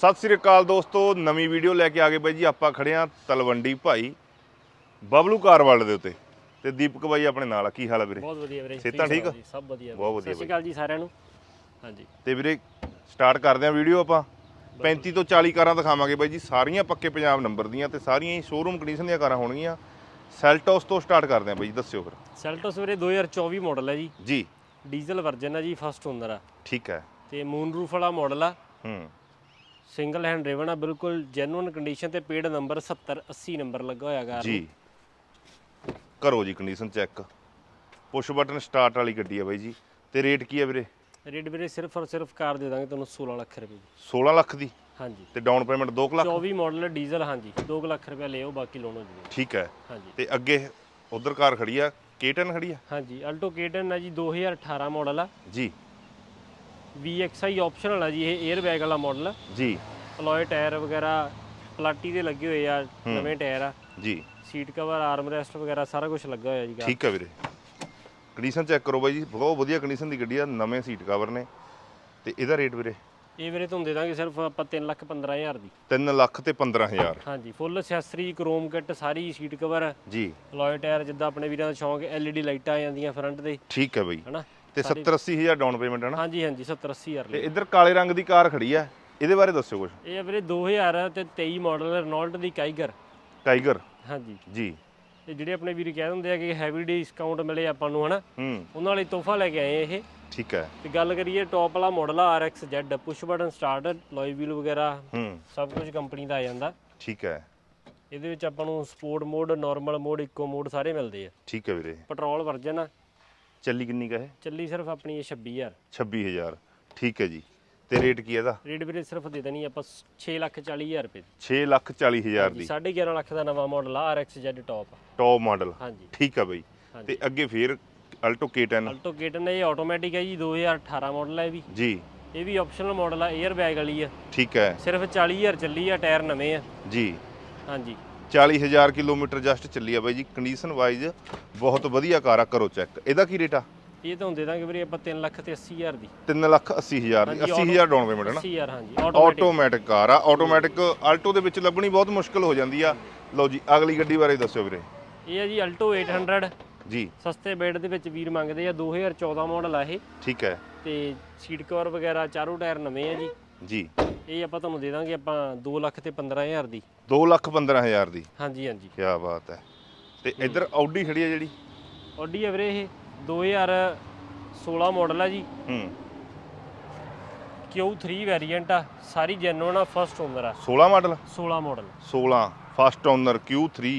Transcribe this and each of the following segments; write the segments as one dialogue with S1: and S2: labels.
S1: ਸਤਿ ਸ੍ਰੀ ਅਕਾਲ ਦੋਸਤੋ ਨਵੀਂ ਵੀਡੀਓ ਲੈ ਕੇ ਆ ਗਏ ਬਾਈ ਜੀ ਆਪਾਂ ਖੜੇ ਆ ਤਲਵੰਡੀ ਭਾਈ ਬਬਲੂ ਕਾਰ ਵਰਲਡ ਦੇ ਉੱਤੇ। ਤੇ ਦੀਪਕ ਬਾਈ ਆਪਣੇ ਨਾਲ ਆ ਕੀ ਹਾਲ ਆ ਵੀਰੇ?
S2: ਬਹੁਤ ਵਧੀਆ ਵੀਰੇ
S1: ਸਿਹਤਾਂ ਠੀਕ?
S2: ਸਭ ਵਧੀਆ
S1: ਬਹੁਤ। ਵਧੀਆ
S2: ਸਤਿ ਸ਼੍ਰੀ ਅਕਾਲ ਜੀ ਸਾਰਿਆਂ ਨੂੰ। ਹਾਂਜੀ।
S1: ਤੇ ਵੀਰੇ ਸਟਾਰਟ ਕਰਦੇ ਆ ਵੀਡੀਓ ਆਪਾਂ। 35 ਤੋਂ 40 ਕਾਰਾਂ ਦਿਖਾਵਾਂਗੇ ਬਾਈ ਜੀ ਸਾਰੀਆਂ ਪੱਕੇ ਪੰਜਾਬ ਨੰਬਰ ਦੀਆਂ ਤੇ ਸਾਰੀਆਂ ਹੀ ਸ਼ੋਰੂਮ ਕੰਡੀਸ਼ਨ ਦੀਆਂ ਕਾਰਾਂ ਹੋਣਗੀਆਂ। ਸੈਲਟੋਸ ਤੋਂ ਸਟਾਰਟ ਕਰਦੇ ਆ ਬਾਈ ਜੀ ਦੱਸਿਓ ਫਿਰ।
S2: ਸੈਲਟੋਸ ਵੀਰੇ 2024 ਮਾਡਲ ਹੈ ਜੀ।
S1: ਜੀ।
S2: ਡੀਜ਼ਲ ਵਰਜਨ ਹੈ ਜੀ ਫਸਟ ਓਨਰ ਆ।
S1: ਠੀਕ ਹੈ।
S2: ਤੇ ਮੂਨ ਰੂਫ ਵਾਲਾ ਮਾਡਲ ਆ।
S1: ਹੂੰ।
S2: ਸਿੰਗਲ ਹੈਂਡ ਡਰਾਈਵਨ ਆ ਬਿਲਕੁਲ ਜੈਨੂਇਨ ਕੰਡੀਸ਼ਨ ਤੇ ਪੇਡ ਨੰਬਰ 70 80 ਨੰਬਰ ਲੱਗਾ ਹੋਇਆ ਕਾਰ
S1: ਜੀ। ਕਰੋ ਜੀ condition check push button start ਵਾਲੀ ਗੱਡੀ ਆ ਬਾਈ ਜੀ। ਤੇ ਰੇਟ ਕੀ ਆ ਵੀਰੇ?
S2: ਰੇਟ ਵੀਰੇ ਸਿਰਫ ਔਰ ਸਿਰਫ ਕਾਰ ਦੇ ਦਾਂਗੇ ਤੁਹਾਨੂੰ 16 ਲੱਖ ਰੁਪਏ ਦੀ।
S1: 16 ਲੱਖ ਦੀ?
S2: ਹਾਂਜੀ।
S1: ਤੇ down payment 2 lakh?
S2: 24 model diesel ਹਾਂਜੀ। 2 ਲੱਖ ਰੁਪਏ ਲਿਓ ਬਾਕੀ ਲੋਨ ਹੋ ਜੂਗਾ।
S1: ਠੀਕ ਹੈ।
S2: ਹਾਂਜੀ।
S1: ਤੇ ਅੱਗੇ ਉਧਰ ਕਾਰ ਖੜੀ ਆ K10 ਖੜੀ ਆ?
S2: ਹਾਂਜੀ ਅਲਟੋ K10 ਹੈ ਜੀ 2018 ਮਾਡਲ ਆ।
S1: ਜੀ।
S2: VXI ਆਪਸ਼ਨਲ ਆ ਜੀ ਇਹ 에ਅਰ ਬੈਗ ਵਾਲਾ ਮਾਡਲ ਆ
S1: ਜੀ।
S2: ਅਲੋਏ ਟਾਇਰ ਵਗੈਰਾ ਪਲਾਟੀ ਦੇ ਲੱਗੇ ਹੋਏ ਆ ਨਵੇਂ ਟਾਇਰ ਆ।
S1: ਜੀ।
S2: ਸੀਟ ਕਵਰ ਆਰਮ ਰੈਸਟ ਵਗੈਰਾ ਸਾਰਾ ਕੁਝ ਲੱਗਾ ਹੋਇਆ ਜੀ
S1: ਠੀਕ ਹੈ ਵੀਰੇ। ਕੰਡੀਸ਼ਨ ਚੈੱਕ ਕਰੋ ਬਾਈ ਜੀ ਬਹੁਤ ਵਧੀਆ ਕੰਡੀਸ਼ਨ ਦੀ ਗੱਡੀ ਆ ਨਵੇਂ ਸੀਟ ਕਵਰ ਨੇ। ਤੇ ਇਹਦਾ ਰੇਟ ਵੀਰੇ?
S2: ਇਹ ਵੀਰੇ ਤੁਹਾਨੂੰ ਦੇ ਦਾਂਗੇ ਸਿਰਫ ਆਪਾਂ 3 ਲੱਖ 15000 ਦੀ।
S1: 3 ਲੱਖ ਤੇ 15000
S2: ਹਾਂਜੀ ਫੁੱਲ ਐਕਸੈਸਰੀ ਕ੍ਰੋਮ ਕਿੱਟ ਸਾਰੀ ਸੀਟ ਕਵਰ
S1: ਜੀ।
S2: ਅਲੋਏ ਟਾਇਰ ਜਿੱਦਾਂ ਆਪਣੇ ਵੀਰਾਂ ਦਾ ਸ਼ੌਂਕ LED ਲਾਈਟਾਂ ਆ ਜਾਂਦੀਆਂ ਫਰੰਟ ਤੇ।
S1: ਠੀਕ ਹੈ ਬਾਈ।
S2: ਹਨਾ?
S1: ਤੇ 70 80000 ਡਾਊਨ ਪੇਮੈਂਟ ਹੈ ਨਾ?
S2: ਹਾਂਜੀ ਹਾਂਜੀ 70 80000
S1: ਤੇ
S2: ਲਈ
S1: ਇੱਧਰ ਕਾਲੇ ਰੰਗ ਦੀ ਕਾਰ ਖੜੀ ਆ ਇਹਦੇ ਬਾਰੇ ਦੱਸਿਓ ਕੁਝ
S2: ਇਹ ਆ ਵੀਰੇ 2000 ਤੇ 23 ਮਾਡਲ ਰੈਨੋਲਟ ਦੀ ਕਾਈਗਰ
S1: ਟਾਈਗਰ
S2: ਹਾਂਜੀ।
S1: ਜੀ।
S2: ਇਹ ਜਿਹੜੇ ਆਪਣੇ ਵੀਰ ਕਹਿ ਦਿੰਦੇ ਆ ਕਿ ਹੈਵੀ ਡਿਸਕਾਊਂਟ ਮਿਲੇ ਆਪਾਂ ਨੂੰ ਹਨਾ?
S1: ਹੂੰ।
S2: ਉਹਨਾਂ ਲਈ ਤੋਹਫਾ ਲੈ ਕੇ ਆਏ ਇਹ।
S1: ਠੀਕ ਹੈ।
S2: ਤੇ ਗੱਲ ਕਰੀਏ ਟੌਪ ਵਾਲਾ ਮਾਡਲ ਆ RX Z push button start alloy wheel ਵਗੈਰਾ
S1: ਹੂੰ।
S2: ਸਭ ਕੁਝ ਕੰਪਨੀ ਦਾ ਆ ਜਾਂਦਾ।
S1: ਠੀਕ ਹੈ।
S2: ਇਹਦੇ ਵਿੱਚ ਆਪਾਂ ਨੂੰ sport mode normal mode eco mode ਸਾਰੇ ਮਿਲਦੇ ਆ।
S1: ਠੀਕ ਹੈ ਵੀਰੇ।
S2: ਪੈਟਰੋਲ ਵਰਜਨ ਆ।
S1: ਚੱਲੀ ਕਿੰਨੀ ਕਾ
S2: ਚੱਲੀ ਸਿਰਫ ਆਪਣੀ ਇਹ 26000
S1: 26000 ਠੀਕ ਹੈ ਜੀ। ਤੇ ਰੇਟ ਕੀ ਹੈ ਇਹਦਾ?
S2: ਰੇਟ ਵੀਰੇ ਸਿਰਫ ਦੇ ਦੇਣੀ ਆਪਾਂ 6 ਲੱਖ 40000 ਰੁਪਏ ਦੀ।
S1: 6 ਲੱਖ 40 ਹਜ਼ਾਰ
S2: ਜੀ
S1: ਦੀ।
S2: 11.5 ਲੱਖ ਦਾ ਨਵਾਂ ਮਾਡਲ ਆ RX Z top
S1: top model
S2: ਹਾਂਜੀ।
S1: ਠੀਕ ਹੈ ਬਈ। ਤੇ ਅੱਗੇ ਫੇਰ ਅਲਟੋ K10
S2: ਅਲਟੋ K10 ਇਹ ਆਟੋਮੈਟਿਕ ਹੈ ਜੀ 2018 ਮਾਡਲ ਹੈ ਇਹ ਵੀ।
S1: ਜੀ।
S2: ਇਹ ਵੀ ਆਪਸ਼ਨਲ ਮਾਡਲ ਆ 에ਅਰ ਬੈਗ ਵਾਲੀ ਆ।
S1: ਠੀਕ ਹੈ।
S2: ਸਿਰਫ 40000 ਚੱਲੀ ਆ ਟਾਇਰ ਨਵੇਂ ਆ।
S1: ਜੀ।
S2: ਹਾਂਜੀ।
S1: 40000 ਕਿਲੋਮੀਟਰ ਜਸਟ ਚੱਲੀ ਆ ਬਾਈ ਜੀ। ਕੰਡੀਸ਼ਨ ਵਾਈਜ਼ ਬਹੁਤ ਵਧੀਆ ਕਾਰ ਆ ਕਰੋ ਚੈੱਕ ਇਹਦਾ ਕੀ ਰੇਟ ਆ?
S2: ਇਹ ਤੁਹਾਨੂੰ ਦੇ ਦਾਂਗੇ ਵੀਰੇ ਆਪਾਂ 3 ਲੱਖ ਤੇ 80000 ਦੀ।
S1: 3 ਲੱਖ 80000 ਦੀ। 80000 ਡਾਊਨ ਪੇਮੈਂਟ ਹੈ ਨਾ?
S2: 80000 ਹਾਂਜੀ ਆਟੋਮੈਟਿਕ
S1: ਕਾਰ ਆ। ਆਟੋਮੈਟਿਕ ਆਲਟੋ ਦੇ ਵਿੱਚ ਲੱਭਣੀ ਬਹੁਤ ਮੁਸ਼ਕਲ ਹੋ ਜਾਂਦੀ ਆ। ਲਓ ਜੀ ਅਗਲੀ ਗੱਡੀ ਬਾਰੇ ਦੱਸਿਓ ਵੀਰੇ।
S2: ਇਹ ਹੈ ਜੀ ਅਲਟੋ 800
S1: ਜੀ।
S2: ਸਸਤੇ ਬੇਡ ਦੇ ਵਿੱਚ ਵੀਰ ਮੰਗਦੇ ਆ। 2014 ਮਾਡਲ ਆ ਇਹ।
S1: ਠੀਕ ਹੈ।
S2: ਤੇ ਸੀਟ ਕਵਰ ਵਗੈਰਾ ਚਾਰੋਂ ਟਾਇਰ ਨਵੇਂ ਆ ਜੀ।
S1: ਜੀ।
S2: ਇਹ ਆਪਾਂ ਤੁਹਾਨੂੰ ਦੇ ਦਾਂਗੇ ਆਪਾਂ 2 ਲੱਖ ਤੇ 15000 ਦੀ।
S1: 2 ਲੱਖ 15000 ਦੀ।
S2: ਹਾਂਜੀ ਹਾਂਜੀ।
S1: ਕੀ ਬਾਤ ਹੈ। ਤੇ ਇੱਧਰ ਆਡੀ ਖੜੀ ਆ ਜਿਹੜੀ?
S2: ਆਡੀ ਹੈ ਵੀਰੇ ਇਹ। 2016 ਮਾਡਲ ਆ ਜੀ।
S1: ਹੂੰ।
S2: Q3 ਵੈਰੀਐਂਟ ਆ। ਸਾਰੀ ਜੈਨੂਨ ਆ ਫਸਟ ਓਨਰ ਆ।
S1: 16 model
S2: 16 model
S1: 16 first owner Q3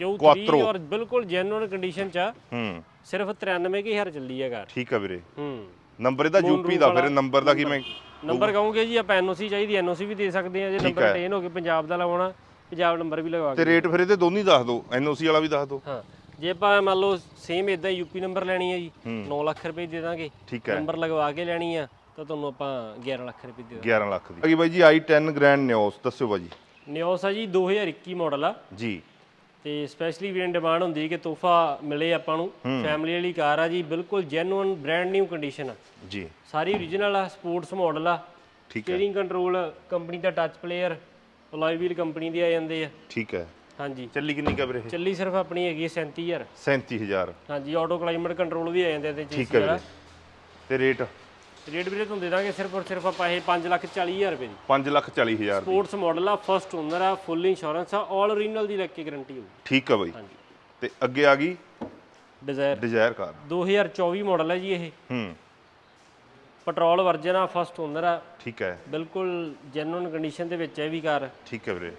S2: Q3
S1: Quattro।
S2: ਔਰ ਬਿਲਕੁਲ ਜੈਨੂਨ ਕੰਡੀਸ਼ਨ ਚ ਆ।
S1: ਹੂੰ।
S2: ਸਿਰਫ 93000 ਚੱਲੀ ਹੈ ਕਾਰ
S1: ਠੀਕ ਆ ਵੀਰੇ।
S2: ਹੂੰ।
S1: ਨੰਬਰ ਇਹਦਾ ਯੂਪੀ ਦਾ ਫਿਰ ਨੰਬਰ ਦਾ ਕੀ ਮੈਂ
S2: ਨੰਬਰ ਕਹੋਗੇ ਜੀ ਆਪਾਂ ਐਨਓਸੀ ਚਾਹੀਦੀ ਐਨਓਸੀ ਵੀ ਦੇ ਸਕਦੇ ਆ ਜੇ ਨੰਬਰ। ਟੇਨ ਹੋ ਕੇ ਪੰਜਾਬ ਦਾ ਲਵਾਉਣਾ ਪੰਜਾਬ ਨੰਬਰ ਵੀ ਲਗਵਾ
S1: ਤੇ
S2: ਕੇ
S1: ਰੇਟ ਫਿਰ ਇਹਦੇ ਦੋਨੀ ਦੱਸ ਦਿਓ ਐਨਓਸੀ ਵਾਲਾ ਵੀ ਦੱਸ ਦਿਓ।
S2: ਹਾਂ ਜੇ ਆਪਾਂ ਮੰਨ ਲਓ ਸੇਮ ਇਦਾਂ ਯੂਪੀ ਨੰਬਰ ਲੈਣੀ ਹੈ ਜੀ 9 ਲੱਖ ਰੁਪਏ ਦੇ ਦਾਂਗੇ ਨੰਬਰ ਲਗਵਾ ਕੇ ਲੈਣੀ ਆ ਤਾਂ ਤੁਹਾਨੂੰ ਆਪਾਂ 11 ਲੱਖ ਰੁਪਏ ਦੇ
S1: 11 ਲੱਖ ਦੀ। ਅਗੀ ਬਾਈ ਜੀ i10 ਗ੍ਰੈਂਡ ਨਿਓਸ ਦੱਸਿਓ ਬਾਜੀ
S2: ਦਾਂਗੇ ਨਿਓਸ ਆ ਜੀ 2021 ਮਾਡਲ ਆ।
S1: ਜੀ।
S2: ਤੇ ਸਪੈਸ਼ਲੀ ਵੀ ਡਿਮਾਂਡ ਹੁੰਦੀ ਕਿ ਤੋਹਫਾ ਮਿਲੇ ਆਪਾਂ ਨੂੰ। ਫੈਮਿਲੀ ਵਾਲੀ ਕਾਰ ਆ ਜੀ ਬਿਲਕੁਲ ਜੈਨੂਇਨ ਬ੍ਰਾਂਡ ਨਿਊ ਕੰਡੀਸ਼ਨ ਆ।
S1: ਜੀ।
S2: ਸਾਰੀ ਓਰੀਜਨਲ ਆ ਸਪੋਰਟਸ ਮਾਡਲ ਆ।
S1: ਠੀਕ ਹੈ।
S2: ਸਟੀਅਰਿੰਗ ਕੰਟਰੋਲ ਕੰਪਨੀ ਦਾ touch player alloy wheel company ਦੇ ਆ ਜਾਂਦੇ ਆ।
S1: ਠੀਕ ਹੈ।
S2: ਹਾਂਜੀ।
S1: ਚੱਲੀ ਕਿੰਨੀ ਕਾ ਵੀਰੇ ਇਹ?
S2: ਚੱਲੀ ਸਿਰਫ ਆਪਣੀ ਹੈਗੀ ਹੈ 37000
S1: 37000
S2: ਹਾਂਜੀ ਆਟੋ ਕਲਾਈਮੇਟ ਕੰਟਰੋਲ ਵੀ ਆ ਜਾਂਦੇ ਤੇ
S1: ਠੀਕ ਹੈ ਵੀਰੇ। ਤੇ ਰੇਟ
S2: ਰੇਟ ਵੀਰੇ ਤੁਹਾਨੂੰ ਦੇ ਦਾਂਗੇ ਸਿਰਫ ਔਰ ਸਿਰਫ ਆਪਾਂ ਇਹ 5 ਲੱਖ 40000 ਰੁਪਏ ਦੀ।
S1: 5 ਲੱਖ 40000 ਦੀ।
S2: ਸਪੋਰਟਸ ਮਾਡਲ ਆ ਫਸਟ ਓਨਰ ਆ ਫੁੱਲ ਇੰਸ਼ੋਰੈਂਸ ਆ 올 ਓਰੀਜਨਲ ਦੀ ਲੱਗ ਕੇ ਗਾਰੰਟੀ ਹੋਊ।
S1: ਠੀਕ ਆ ਬਾਈ।
S2: ਹਾਂਜੀ।
S1: ਤੇ ਅੱਗੇ ਆ ਗਈ
S2: ਡਿਜ਼ਾਇਰ
S1: ਡਿਜ਼ਾਇਰ ਕਾਰ
S2: 2024 ਮਾਡਲ ਹੈ ਜੀ ਇਹ।
S1: ਹੂੰ।
S2: ਪੈਟਰੋਲ ਵਰਜਨ ਆ ਫਸਟ ਓਨਰ ਆ।
S1: ਠੀਕ ਹੈ
S2: ਬਿਲਕੁਲ ਜੈਨੂਇਨ ਕੰਡੀਸ਼ਨ ਦੇ ਵਿੱਚ ਹੈ ਵੀ ਕਾਰ
S1: ਠੀਕ ਹੈ ਵੀਰੇ।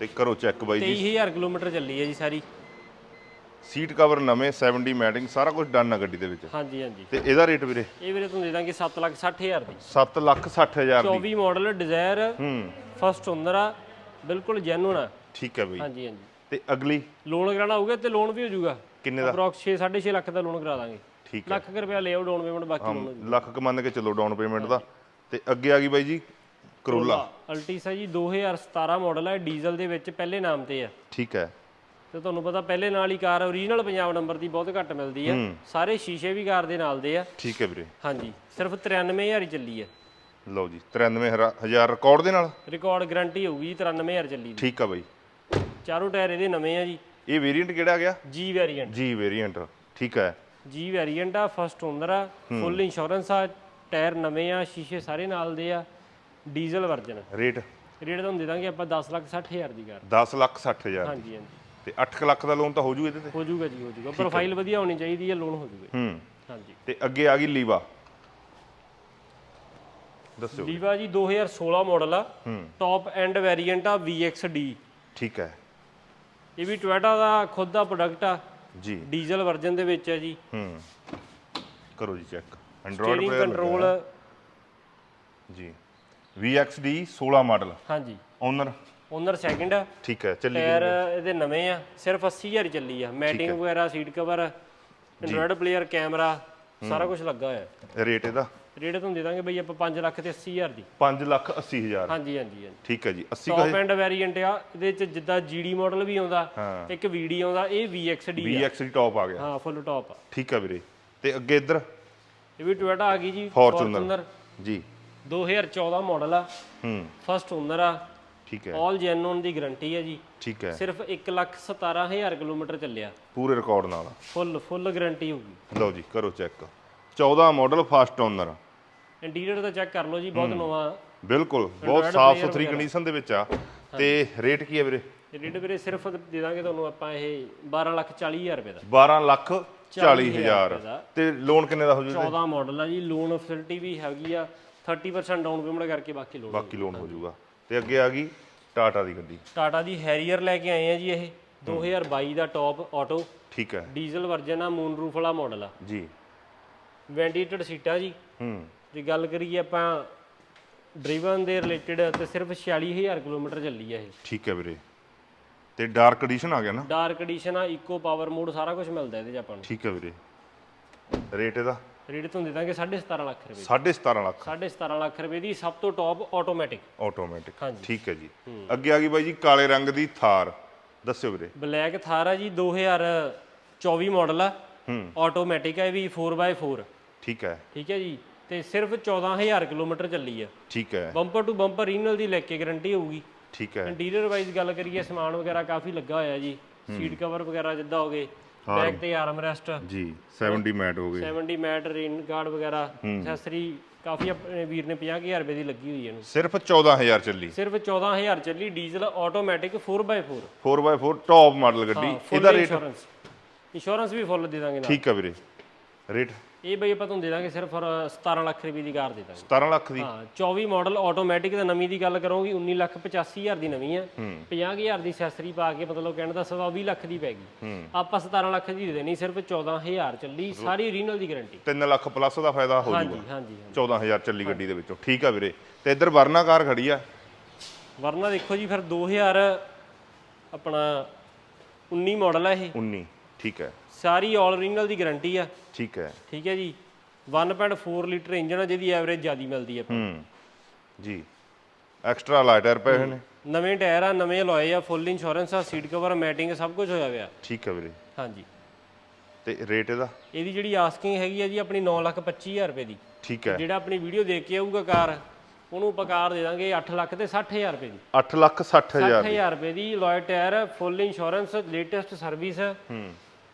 S1: ਤੇ ਕਰੋ ਚੈੱਕ ਬਾਈ ਜੀ।
S2: 23000 ਕਿਲੋਮੀਟਰ ਚੱਲੀ ਹੈ ਜੀ ਸਾਰੀ।
S1: ਸੀਟ ਕਵਰ ਨਵੇਂ 70 ਮੈਟਿੰਗ ਸਾਰਾ ਕੁਝ ਡਨ ਆ ਗੱਡੀ ਦੇ ਵਿੱਚ।
S2: ਹਾਂਜੀ ਹਾਂਜੀ।
S1: ਤੇ ਇਹਦਾ ਰੇਟ ਵੀਰੇ?
S2: ਇਹ ਵੀਰੇ ਤੁਹਾਨੂੰ ਦੇ ਦਾਂਗੇ 7 ਲੱਖ 60000 ਦੀ।
S1: 7 ਲੱਖ 60000 ਦੀ।
S2: 24 ਮਾਡਲ ਡਿਜ਼ਾਇਰ
S1: ਹੂੰ।
S2: ਫਸਟ ਓਨਰ ਆ ਬਿਲਕੁਲ ਜੈਨੂਇਨ ਆ।
S1: ਠੀਕ ਹੈ ਬਾਈ।
S2: ਹਾਂਜੀ ਹਾਂਜੀ।
S1: ਤੇ ਅਗਲੀ?
S2: ਲੋਨ ਕਰਾਣਾ ਹੋਊਗਾ ਤੇ ਲੋਨ ਵੀ ਹੋ ਜਾਊਗਾ।
S1: ਕਿੰਨੇ ਦਾ?
S2: ਅਪਰੋਕਸ 6 6.5 ਲੱਖ ਦਾ ਲੋਨ ਕਰਾ ਦਾਂਗੇ।
S1: ਠੀਕ ਹੈ
S2: ਲੱਖ ਕੁ ਰੁਪਇਆ ਲਿਆਓ ਡਾਊਨ ਪੇਮੈਂਟ ਬਾਕੀ ਲੋਨ
S1: ਲੱਖ ਕ ਮੰਨ ਕੇ ਚੱਲੋ ਡਾਊਨ ਪੇਮੈਂਟ ਦਾ। ਤੇ ਅੱਗੇ ਆ ਗਈ ਬਾਈ ਜੀ ਕਰੋਲਾ
S2: ਅਲਟੀਸਾ ਜੀ 2017 ਮਾਡਲ ਹੈ ਡੀਜ਼ਲ ਦੇ ਵਿੱਚ ਪਹਿਲੇ ਨਾਮ ਤੇ ਆ।
S1: ਠੀਕ ਹੈ
S2: ਤੇ ਤੁਹਾਨੂੰ ਪਤਾ ਪਹਿਲੇ ਨਾਲ ਹੀ ਕਾਰ ਓਰੀਜਨਲ ਪੰਜਾਬ ਨੰਬਰ ਦੀ ਬਹੁਤ ਘੱਟ ਮਿਲਦੀ ਆ। ਸਾਰੇ ਸ਼ੀਸ਼ੇ ਵੀ ਕਾਰ ਦੇ ਨਾਲ ਦੇ ਆ।
S1: ਠੀਕ ਹੈ ਵੀਰੇ।
S2: ਹਾਂਜੀ ਸਿਰਫ 93000 ਹੀ ਚੱਲੀ ਆ।
S1: ਲਓ ਜੀ 93000 ਰਿਕਾਰਡ ਦੇ ਨਾਲ?
S2: ਰਿਕਾਰਡ ਗਾਰੰਟੀ ਹੋਊਗੀ ਜੀ 93000 ਚੱਲੀ ਦੀ।
S1: ਠੀਕ ਆ ਬਾਈ।
S2: ਚਾਰੋਂ ਟਾਇਰ ਇਹਦੇ ਨਵੇਂ ਆ ਜੀ।
S1: ਇਹ ਵੇਰੀਐਂਟ ਕਿਹੜਾ ਆ ਗਿਆ?
S2: ਜੀ ਵੈਰੀਐਂਟ
S1: ਜੀ ਵੇਰੀਐਂਟ ਠੀਕ ਹੈ
S2: ਜੀ ਵੈਰੀਐਂਟ ਆ ਫਸਟ ਓਨਰ ਆ ਫੁੱਲ ਇੰਸ਼ੋਰੈਂਸ ਆ ਟਾਇਰ ਨਵੇਂ ਆ ਸ਼ੀਸ਼ੇ ਸਾਰੇ ਨਾਲ ਦੇ ਆ ਡੀਜ਼ਲ ਵਰਜਨ
S1: ਰੇਟ
S2: ਰੇਟ ਤੁਹਾਨੂੰ ਦੇ ਦਾਂਗੇ ਆਪਾਂ 10 ਲੱਖ 60 ਹਜ਼ਾਰ ਦੀ ਕਾਰ।
S1: 10 ਲੱਖ 60 ਹਜ਼ਾਰ
S2: ਹਾਂਜੀ ਹਾਂਜੀ।
S1: ਤੇ 8 ਲੱਖ ਦਾ ਲੋਨ ਤਾਂ ਹੋ ਜੂ ਇਹਦੇ ਤੇ?
S2: ਹੋ ਜਾਊਗਾ ਜੀ ਹੋ। ਜਾਊਗਾ ਪ੍ਰੋਫਾਈਲ ਵਧੀਆ ਹੋਣੀ ਚਾਹੀਦੀ ਹੈ ਲੋਨ ਹੋ ਜਾਊਗਾ
S1: ਹੂੰ।
S2: ਹਾਂਜੀ।
S1: ਤੇ ਅੱਗੇ ਆ ਗਈ ਲੀਵਾ। ਦੱਸਿਓ।
S2: ਲੀਵਾ ਜੀ 2016 ਮਾਡਲ ਆ। ਟੌਪ ਐਂਡ ਵੈਰੀਐਂਟ ਆ VXD
S1: ਠੀਕ ਹੈ।
S2: ਇਹ ਵੀ ਟੋਇਟਾ ਦਾ ਖੁਦ ਦਾ ਪ੍ਰੋਡਕਟ ਆ।
S1: ਜੀ।
S2: ਡੀਜ਼ਲ ਵਰਜਨ ਦੇ ਵਿੱਚ ਹੈ ਜੀ।
S1: ਹੂੰ। ਕਰੋ ਜੀ ਚੈੱਕ ਐਂਡਰੋਇਡ
S2: ਸਟੀਅਰਿੰਗ ਕੰਟਰੋਲ
S1: ਜੀ। VXD 16 ਮਾਡਲ
S2: ਹਾਂਜੀ।
S1: ਓਨਰ
S2: ਓਨਰ ਸੈਕਿੰਡ ਆ।
S1: ਠੀਕ ਹੈ ਚੱਲੀ
S2: ਟਾਇਰ ਇਹਦੇ ਨਵੇਂ ਆ ਸਿਰਫ 80000 ਹੀ ਚੱਲੀ ਆ। ਮੈਟਿੰਗ ਵਗੈਰਾ seat cover android player camera ਸਾਰਾ ਕੁਝ ਲੱਗਾ ਹੋਇਆ।
S1: ਰੇਟ ਇਹਦਾ?
S2: ਰੇਟ ਤੁਹਾਨੂੰ ਦੇ ਦਾਂਗੇ ਬਈ ਆਪਾਂ 5 ਲੱਖ ਤੇ 80000 ਦੀ।
S1: 5 ਲੱਖ 80 ਹਜ਼ਾਰ।
S2: ਹਾਂਜੀ ਹਾਂਜੀ
S1: ਠੀਕ ਹੈ ਜੀ 80
S2: ਟੌਪ ਐਂਡ ਵੈਰੀਐਂਟ ਆ ਇਹਦੇ ਚ ਜਿੱਦਾਂ GD ਮਾਡਲ ਵੀ ਆਉਂਦਾ। ਇੱਕ VD ਆਉਂਦਾ ਇਹ VXD ਆ।
S1: VXD ਟੌਪ ਆ ਗਿਆ।
S2: ਹਾਂ ਫੁੱਲ ਟੌਪ ਆ।
S1: ਠੀਕ ਹੈ ਵੀਰੇ। ਤੇ ਅੱਗੇ ਇੱਧਰ?
S2: ਇਹ ਵੀ ਟੋਇਟਾ ਆ ਗਈ ਜੀ।
S1: Fortuner, ਜੀ।
S2: 2014 ਮਾਡਲ ਆ।
S1: ਹੂੰ।
S2: ਫਸਟ ਓਨਰ ਆ।
S1: ਠੀਕ ਹੈ।
S2: ਆਲ ਜੈਨੂਨ ਦੀ ਗਾਰੰਟੀ ਹੈ ਜੀ।
S1: ਠੀਕ ਹੈ।
S2: ਸਿਰਫ 117000 ਕਿਲੋਮੀਟਰ ਚੱਲਿਆ।
S1: ਪੂਰੇ ਰਿਕਾਰਡ ਨਾਲ।
S2: ਫੁੱਲ ਫੁੱਲ ਗਾਰੰਟੀ ਹੋਊਗੀ।
S1: ਲਓ ਜੀ ਕਰੋ check 14 model first owner
S2: interior ਦਾ ਚੈੱਕ ਕਰ ਲਓ ਜੀ ਬਹੁਤ ਨਵਾਂ।
S1: ਬਿਲਕੁਲ ਬਹੁਤ ਸਾਫ਼ ਸੁਥਰੀ ਕੰਡੀਸ਼ਨ ਦੇ ਵਿੱਚ ਆ। ਤੇ ਰੇਟ ਕੀ ਹੈ ਵੀਰੇ?
S2: ਰੇਟ ਵੀਰੇ ਸਿਰਫ ਦੇ ਦਾਂਗੇ ਤੁਹਾਨੂੰ ਆਪਾਂ ਇਹ 12 ਲੱਖ 40 ਹਜ਼ਾਰ ਰੁਪਏ ਦਾ।
S1: 12 ਲੱਖ 40
S2: ਰੁਪਏ
S1: ਹਜ਼ਾਰ
S2: ਦਾ।
S1: ਤੇ ਲੋਨ ਕਿੰਨੇ ਦਾ ਹੋ ਜੂਗਾ
S2: 14 ਮਾਡਲ ਆ ਜੀ ਲੋਨ ਫੈਸਿਲਿਟੀ ਵੀ ਹੈਗੀ ਆ। 30% ਡਾਊਨ ਪੇਮੈਂਟ ਕਰਕੇ ਬਾਕੀ ਲੋਨ
S1: ਬਾਕੀ ਲੋਨ ਹੋ ਜੂਗਾ। ਤੇ ਅੱਗੇ ਆ ਗਈ ਟਾਟਾ ਦੀ ਗੱਡੀ।
S2: ਟਾਟਾ ਦੀ ਹੈਰੀਅਰ ਲੈ ਕੇ ਆਏ ਆ ਜੀ ਇਹ। 2022 ਦਾ ਟੌਪ ਆਟੋ।
S1: ਠੀਕ ਹੈ।
S2: ਡੀਜ਼ਲ ਵਰਜਨ ਆ ਮੂਨ ਰੂਫ ਵਾਲਾ ਮਾਡਲ ਆ।
S1: ਜੀ।
S2: ਵੈਂਟੀਲੇਟਡ ਸੀਟਾਂ ਜੀ।
S1: ਹੂੰ।
S2: ਜੇ ਗੱਲ ਕਰੀਏ ਆਪਾਂ ਡਰਾਈਵਨ ਦੇ ਰਿਲੇਟਡ ਤੇ ਸਿਰਫ 46000 ਕਿਲੋਮੀਟਰ ਚੱਲੀ ਆ ਇਹ।
S1: ਠੀਕ ਹੈ ਵੀਰੇ। ਤੇ ਡਾਰਕ ਐਡੀਸ਼ਨ ਆ ਗਿਆ ਨਾ।
S2: ਡਾਰਕ ਐਡੀਸ਼ਨ ਆ ਇਕੋ ਪਾਵਰ ਮੋਡ ਸਾਰਾ ਕੁਝ ਮਿਲਦਾ ਇਹਦੇ ਚ ਆਪਾਂ ਨੂੰ।
S1: ਠੀਕ ਹੈ ਵੀਰੇ। ਰੇਟ ਇਹਦਾ?
S2: ਰੇਟ ਤੁਹਾਨੂੰ ਦੇ ਦਾਂਗੇ 17.5 ਲੱਖ ਰੁਪਏ
S1: 17.5 ਲੱਖ।
S2: 17.5 ਲੱਖ ਰੁਪਏ ਦੀ ਸਭ ਤੋਂ ਟੌਪ ਆਟੋਮੈਟਿਕ
S1: ਆਟੋਮੈਟਿਕ
S2: ਹਾਂਜੀ।
S1: ਠੀਕ ਹੈ ਜੀ। ਅੱਗੇ ਆ ਗਈ ਬਾਈ ਜੀ ਕਾਲੇ ਰੰਗ ਦੀ ਥਾਰ। ਦੱਸਿਓ ਵੀਰੇ।
S2: ਬਲੈਕ ਥਾਰ ਆ ਜੀ 2024 ਮਾਡਲ ਆ।
S1: ਹੂੰ।
S2: ਆਟੋਮੈਟਿਕ ਹੈ ਵੀ 4x4
S1: ਠੀਕ ਹੈ।
S2: ਠੀਕ ਹੈ ਜੀ। ਤੇ ਸਿਰਫ 14000 ਕਿਲੋਮੀਟਰ ਚੱਲੀ ਆ।
S1: ਠੀਕ ਹੈ।
S2: ਬੰਪਰ ਟੂ ਬੰਪਰ ਰੀਨਲ ਦੀ ਲੈ ਕੇ ਗਾਰੰਟੀ ਹੋਊਗੀ।
S1: ਠੀਕ ਹੈ।
S2: ਇੰਟੀਰੀਅਰ ਵਾਈਜ਼ ਗੱਲ ਕਰੀਏ ਸਮਾਨ ਵਗੈਰਾ ਕਾਫੀ ਲੱਗਾ ਹੋਇਆ ਜੀ। ਸੀਟ ਕਵਰ ਵਗੈਰਾ ਜਿੱਦਾਂ ਹੋ ਗਏ। ਬੈਕ ਤੇ ਆਰਮ ਰੈਸਟ
S1: ਜੀ 70 ਮੈਟ ਹੋ ਗਏ।
S2: 70 ਮੈਟ ਰੇਨ ਗਾਰਡ ਵਗੈਰਾ ਐਕਸੈਸਰੀ ਕਾਫੀ ਆਪਣੇ ਵੀਰ ਨੇ 50000 ਰੁਪਏ ਦੀ ਲੱਗੀ ਹੋਈ ਹੈ ਇਹਨੂੰ।
S1: ਸਿਰਫ 14000 ਚੱਲੀ।
S2: ਸਿਰਫ 14000 ਚੱਲੀ diesel automatic 4x4
S1: 4x4 top model ਗੱਡੀ। ਇਹਦਾ ਰੇਟ
S2: ਇੰਸ਼ੋਰੈਂਸ ਇੰਸ਼ੋਰੈਂਸ ਵੀ ਫੁੱਲ ਦੇ ਦਾਂਗੇ ਨਾਲ।
S1: ਠੀਕ ਹੈ ਵੀਰੇ। ਰੇਟ
S2: ਇਹ ਬਈ ਆਪਾਂ ਤੁਹਾਨੂੰ ਦੇ ਦਾਂਗੇ ਸਿਰਫ 17 ਲੱਖ ਰੁਪਏ ਦੀ ਕਾਰ ਦੇ ਦਾਂਗੇ।
S1: 17 ਲੱਖ ਦੀ?
S2: ਹਾਂ 24 ਮਾਡਲ ਆਟੋਮੈਟਿਕ ਦਾ ਨਵੀਂ ਦੀ ਗੱਲ ਕਰੋਗੇ 19 ਲੱਖ 85000 ਦੀ ਨਵੀਂ ਆ। 50000 ਦੀ ਐਕਸੈਸਰੀ ਪਾ ਕੇ ਮਤਲਬ ਕਹਿਣ ਦਾ ਸਵਾ 20 ਲੱਖ ਦੀ ਪੈ ਗਈ। ਆਪਾਂ 17 ਲੱਖ ਦੀ ਦੇ ਦੇਣੀ ਸਿਰਫ 14000 ਚੱਲੀ ਸਾਰੀ ਓਰੀਜਨਲ ਦੀ ਗਾਰੰਟੀ
S1: 3 ਲੱਖ ਪਲੱਸ ਦਾ ਫਾਇਦਾ ਹੋ ਜੂਗਾ।
S2: ਹਾਂਜੀ ਹਾਂਜੀ।
S1: 14000 ਚੱਲੀ ਗੱਡੀ ਦੇ ਵਿੱਚੋਂ। ਠੀਕ ਆ ਵੀਰੇ। ਤੇ ਇੱਧਰ ਵਰਨਾ ਕਾਰ ਖੜੀ ਆ।
S2: ਵਰਨਾ ਦੇਖੋ ਜੀ ਫਿਰ 2000 ਆਪਣਾ 19 ਮਾਡਲ ਆ ਇਹ।
S1: 19 ਠੀਕ ਹੈ।
S2: ਸਾਰੀ ਆਲ ਓਰੀਜਨਲ ਦੀ ਗਾਰੰਟੀ ਆ।
S1: ਠੀਕ ਹੈ।
S2: ਠੀਕ ਹੈ ਜੀ। 1.4 ਲੀਟਰ ਇੰਜਨ ਆ ਜਿਹਦੀ ਐਵਰੇਜ ਜ਼ਿਆਦੀ ਮਿਲਦੀ ਹੈ
S1: ਹੂੰ। ਜੀ। ਐਕਸਟਰਾ ਲਾਈਟ ਟਾਇਰ ਪਏ ਹੋਏ ਨੇ?
S2: ਨਵੇਂ ਟਾਇਰ ਆ ਨਵੇਂ ਲੋਏ ਆ ਫੁੱਲ ਇੰਸ਼ੋਰੈਂਸ ਆ ਸੀਟ ਕਵਰ ਮੈਟਿੰਗ ਸਭ ਕੁਝ ਹੋਇਆ ਹੋਇਆ
S1: ਠੀਕ ਹੈ ਵੀਰੇ।
S2: ਹਾਂਜੀ।
S1: ਤੇ ਰੇਟ ਇਹਦਾ?
S2: ਇਹਦੀ ਜਿਹੜੀ ਆਸਕਿੰਗ ਹੈਗੀ ਆ ਜੀ ਆਪਣੀ 925000 ਰੁਪਏ ਦੀ।
S1: ਠੀਕ ਹੈ।
S2: ਜਿਹੜਾ ਆਪਣੀ ਵੀਡੀਓ ਦੇਖ ਕੇ ਆਊਗਾ ਕਾਰ ਉਹਨੂੰ ਆਪਾਂ ਕਾਰ ਦੇ ਦਾਂਗੇ 8 ਲੱਖ ਤੇ 60000 ਰੁਪਏ ਦੀ।
S1: 8 ਲੱਖ 60000
S2: 60000 ਰੁਪਏ ਦੀ alloy tyre full insurance latest service
S1: ਹੂੰ।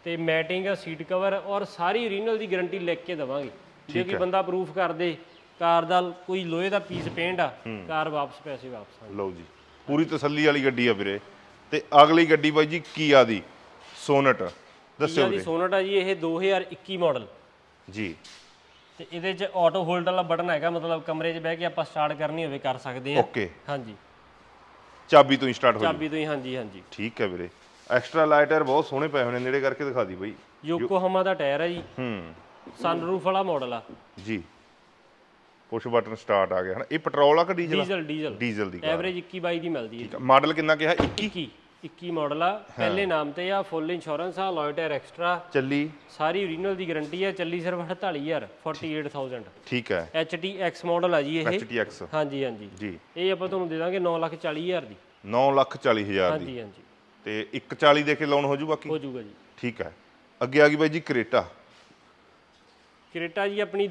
S2: ਤੇ ਮੈਟਿੰਗ ਸੀਟ ਕਵਰ ਔਰ ਸਾਰੀ ਓਰੀਜਨਲ ਦੀ ਗਾਰੰਟੀ ਲਿਖ ਕੇ ਦਵਾਂਗੇ। ਜੇ ਕੋਈ ਬੰਦਾ ਪ੍ਰੂਫ ਕਰ ਦੇ ਕਾਰ ਦਾ ਕੋਈ ਲੋਹੇ ਦਾ ਪੀਸ ਪੇਂਟ ਆ ਕਾਰ ਵਾਪਸ ਪੈਸੇ ਵਾਪਸ ਆ
S1: ਲਓ ਜੀ ਪੂਰੀ ਤਸੱਲੀ ਵਾਲੀ ਗੱਡੀ ਆ ਵੀਰੇ। ਤੇ ਅਗਲੀ ਗੱਡੀ ਬਾਈ ਜੀ ਕੀਆ ਦੀ? ਸੋਨਟ। ਦੱਸਿਓ ਵੀਰੇ।
S2: ਸੋਨਟ ਆ ਜੀ ਇਹ 2021 ਮਾਡਲ
S1: ਜੀ।
S2: ਤੇ ਇਹਦੇ 'ਚ ਆਟੋ ਹੋਲਡ ਵਾਲਾ ਬਟਨ ਹੈਗਾ ਮਤਲਬ ਕਮਰੇ 'ਚ ਬਹਿ ਕੇ ਆਪਾਂ ਸਟਾਰਟ ਕਰਨੀ ਹੋਵੇ ਕਰ ਸਕਦੇ ਆ।
S1: ਓਕੇ
S2: ਹਾਂਜੀ।
S1: ਚਾਬੀ ਤੋਂ ਹੀ ਸਟਾਰਟ ਹੋ ਜੀ
S2: ਚਾਬੀ ਤੋਂ ਹੀ ਹਾਂਜੀ ਹਾਂਜੀ।
S1: ਠੀਕ ਹੈ ਵੀਰੇ। ਐਕਸਟਰਾ ਲਾਈਟ ਟਾਇਰ ਬਹੁਤ ਸੋਹਣੇ ਪਏ ਹੋਏ ਨੇ ਨੇੜੇ ਕਰਕੇ ਦਿਖਾ ਦੀ ਬਾਈ।
S2: ਯੋਕੋਹਾਮਾ ਦਾ ਟਾਇਰ ਹੈ ਜੀ।
S1: ਹੂੰ।
S2: ਸਨਰੂਫ ਵਾਲਾ ਮਾਡਲ ਆ।
S1: ਜੀ। ਪੁਸ਼ ਬਟਨ ਸਟਾਰਟ ਆ ਗਿਆ ਹਨਾ? ਇਹ ਪੈਟਰੋਲ ਆ ਕਿ ਡੀਜ਼ਲ
S2: ਡੀਜ਼ਲ ਡੀਜ਼ਲ
S1: ਡੀਜ਼ਲ ਦੀ
S2: ਐਵਰੇਜ 21 22 ਦੀ ਮਿਲਦੀ ਹੈ
S1: ਮਾਡਲ ਕਿੰਨਾ ਕਿਹਾ? 21
S2: 21 21 ਮਾਡਲ ਆ। ਪਹਿਲੇ ਨਾਮ ਤੇ ਆ ਫੁੱਲ ਇੰਸ਼ੋਰੈਂਸ ਆ ਲੋਇ ਟਾਇਰ ਐਕਸਟਰਾ
S1: ਚੱਲੀ।
S2: ਸਾਰੀ ਓਰੀਜਨਲ ਦੀ ਗਾਰੰਟੀ ਆ ਚੱਲੀ ਸਿਰਫ 48000 48000
S1: ਠੀਕ ਹੈ।
S2: HTX ਮਾਡਲ ਆ ਜੀ ਇਹ।
S1: HTX
S2: ਹਾਂਜੀ ਹਾਂਜੀ।
S1: ਜੀ।
S2: ਇਹ ਆਪਾਂ ਤੁਹਾਨੂੰ ਦੇ ਦਾਂਗੇ 940000 ਦੀ।
S1: 9 ਲੱਖ 40 ਹਜ਼ਾਰ ਦੀ।
S2: ਹਾਂਜੀ ਹਾਂਜੀ।
S1: ਤੇ 140 ਦੇ ਕੇ ਲੋਨ ਹੋ ਜੂ ਬਾਕੀ?
S2: ਹੋ ਜਾਊਗਾ ਜੀ।
S1: ਠੀਕ ਹੈ। ਅੱਗੇ ਆ ਗਈ ਬਾਈ ਜੀ ਕਰੇਟਾ।
S2: ਕ੍ਰੇਟਾ ਜੀ ਆਪਣੀ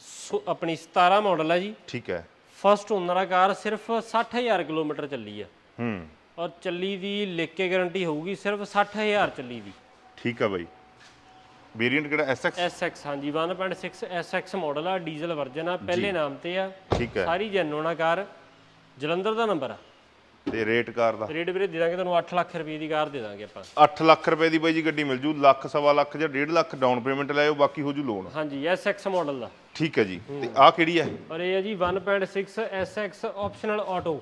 S2: ਸੋ- ਆਪਣੀ 17 ਮਾਡਲ ਹੈ ਜੀ।
S1: ਠੀਕ ਹੈ।
S2: ਫਸਟ ਓਨਰ ਆ ਕਾਰ ਸਿਰਫ 60000 ਕਿਲੋਮੀਟਰ ਚੱਲੀ ਆ।
S1: ਹੂੰ।
S2: ਔਰ ਚੱਲੀ ਦੀ ਲਿਖ ਕੇ ਗਾਰੰਟੀ ਹੋਊਗੀ ਸਿਰਫ 60000 ਚੱਲੀ ਦੀ।
S1: ਠੀਕ ਹੈ ਬਾਈ। ਵੇਰੀਐਂਟ ਕਿਹੜਾ? SX
S2: SX ਹਾਂਜੀ 1.6 SX ਮਾਡਲ ਆ ਡੀਜ਼ਲ ਵਰਜਨ ਆ ਪਹਿਲੇ ਨਾਮ ਤੇ ਆ।
S1: ਠੀਕ ਹੈ।
S2: ਸਾਰੀ ਜੈਨੂਨ ਆ ਕਾਰ। ਜਲੰਧਰ ਦਾ ਨੰਬਰ ਆ।
S1: ਤੇ ਰੇਟ ਕਾਰ ਦਾ?
S2: ਰੇਟ ਵੀਰੇ ਦੇ ਦਾਂਗੇ ਤੁਹਾਨੂੰ 8 ਲੱਖ ਰੁਪਏ ਦੀ ਕਾਰ ਦੇ ਦਾਂਗੇ ਆਪਾਂ।
S1: 8 ਲੱਖ ਰੁਪਏ ਦੀ ਬਾਈ ਜੀ ਗੱਡੀ ਮਿਲ ਜੂ ਲੱਖ ਸਵਾ ਲੱਖ ਜਾਂ 1.5 ਲੱਖ ਡਾਊਨ ਪੇਮੈਂਟ ਲਾਇਓ ਬਾਕੀ ਹੋ ਜੂ ਲੋਨ
S2: ਹਾਂਜੀ SX ਮਾਡਲ ਦਾ।
S1: ਠੀਕ ਹੈ ਜੀ। ਤੇ ਆਹ ਕਿਹੜੀ ਹੈ?
S2: ਔਰ ਇਹ ਹੈ ਜੀ 1.6 SX ਆਪਸ਼ਨਲ ਆਟੋ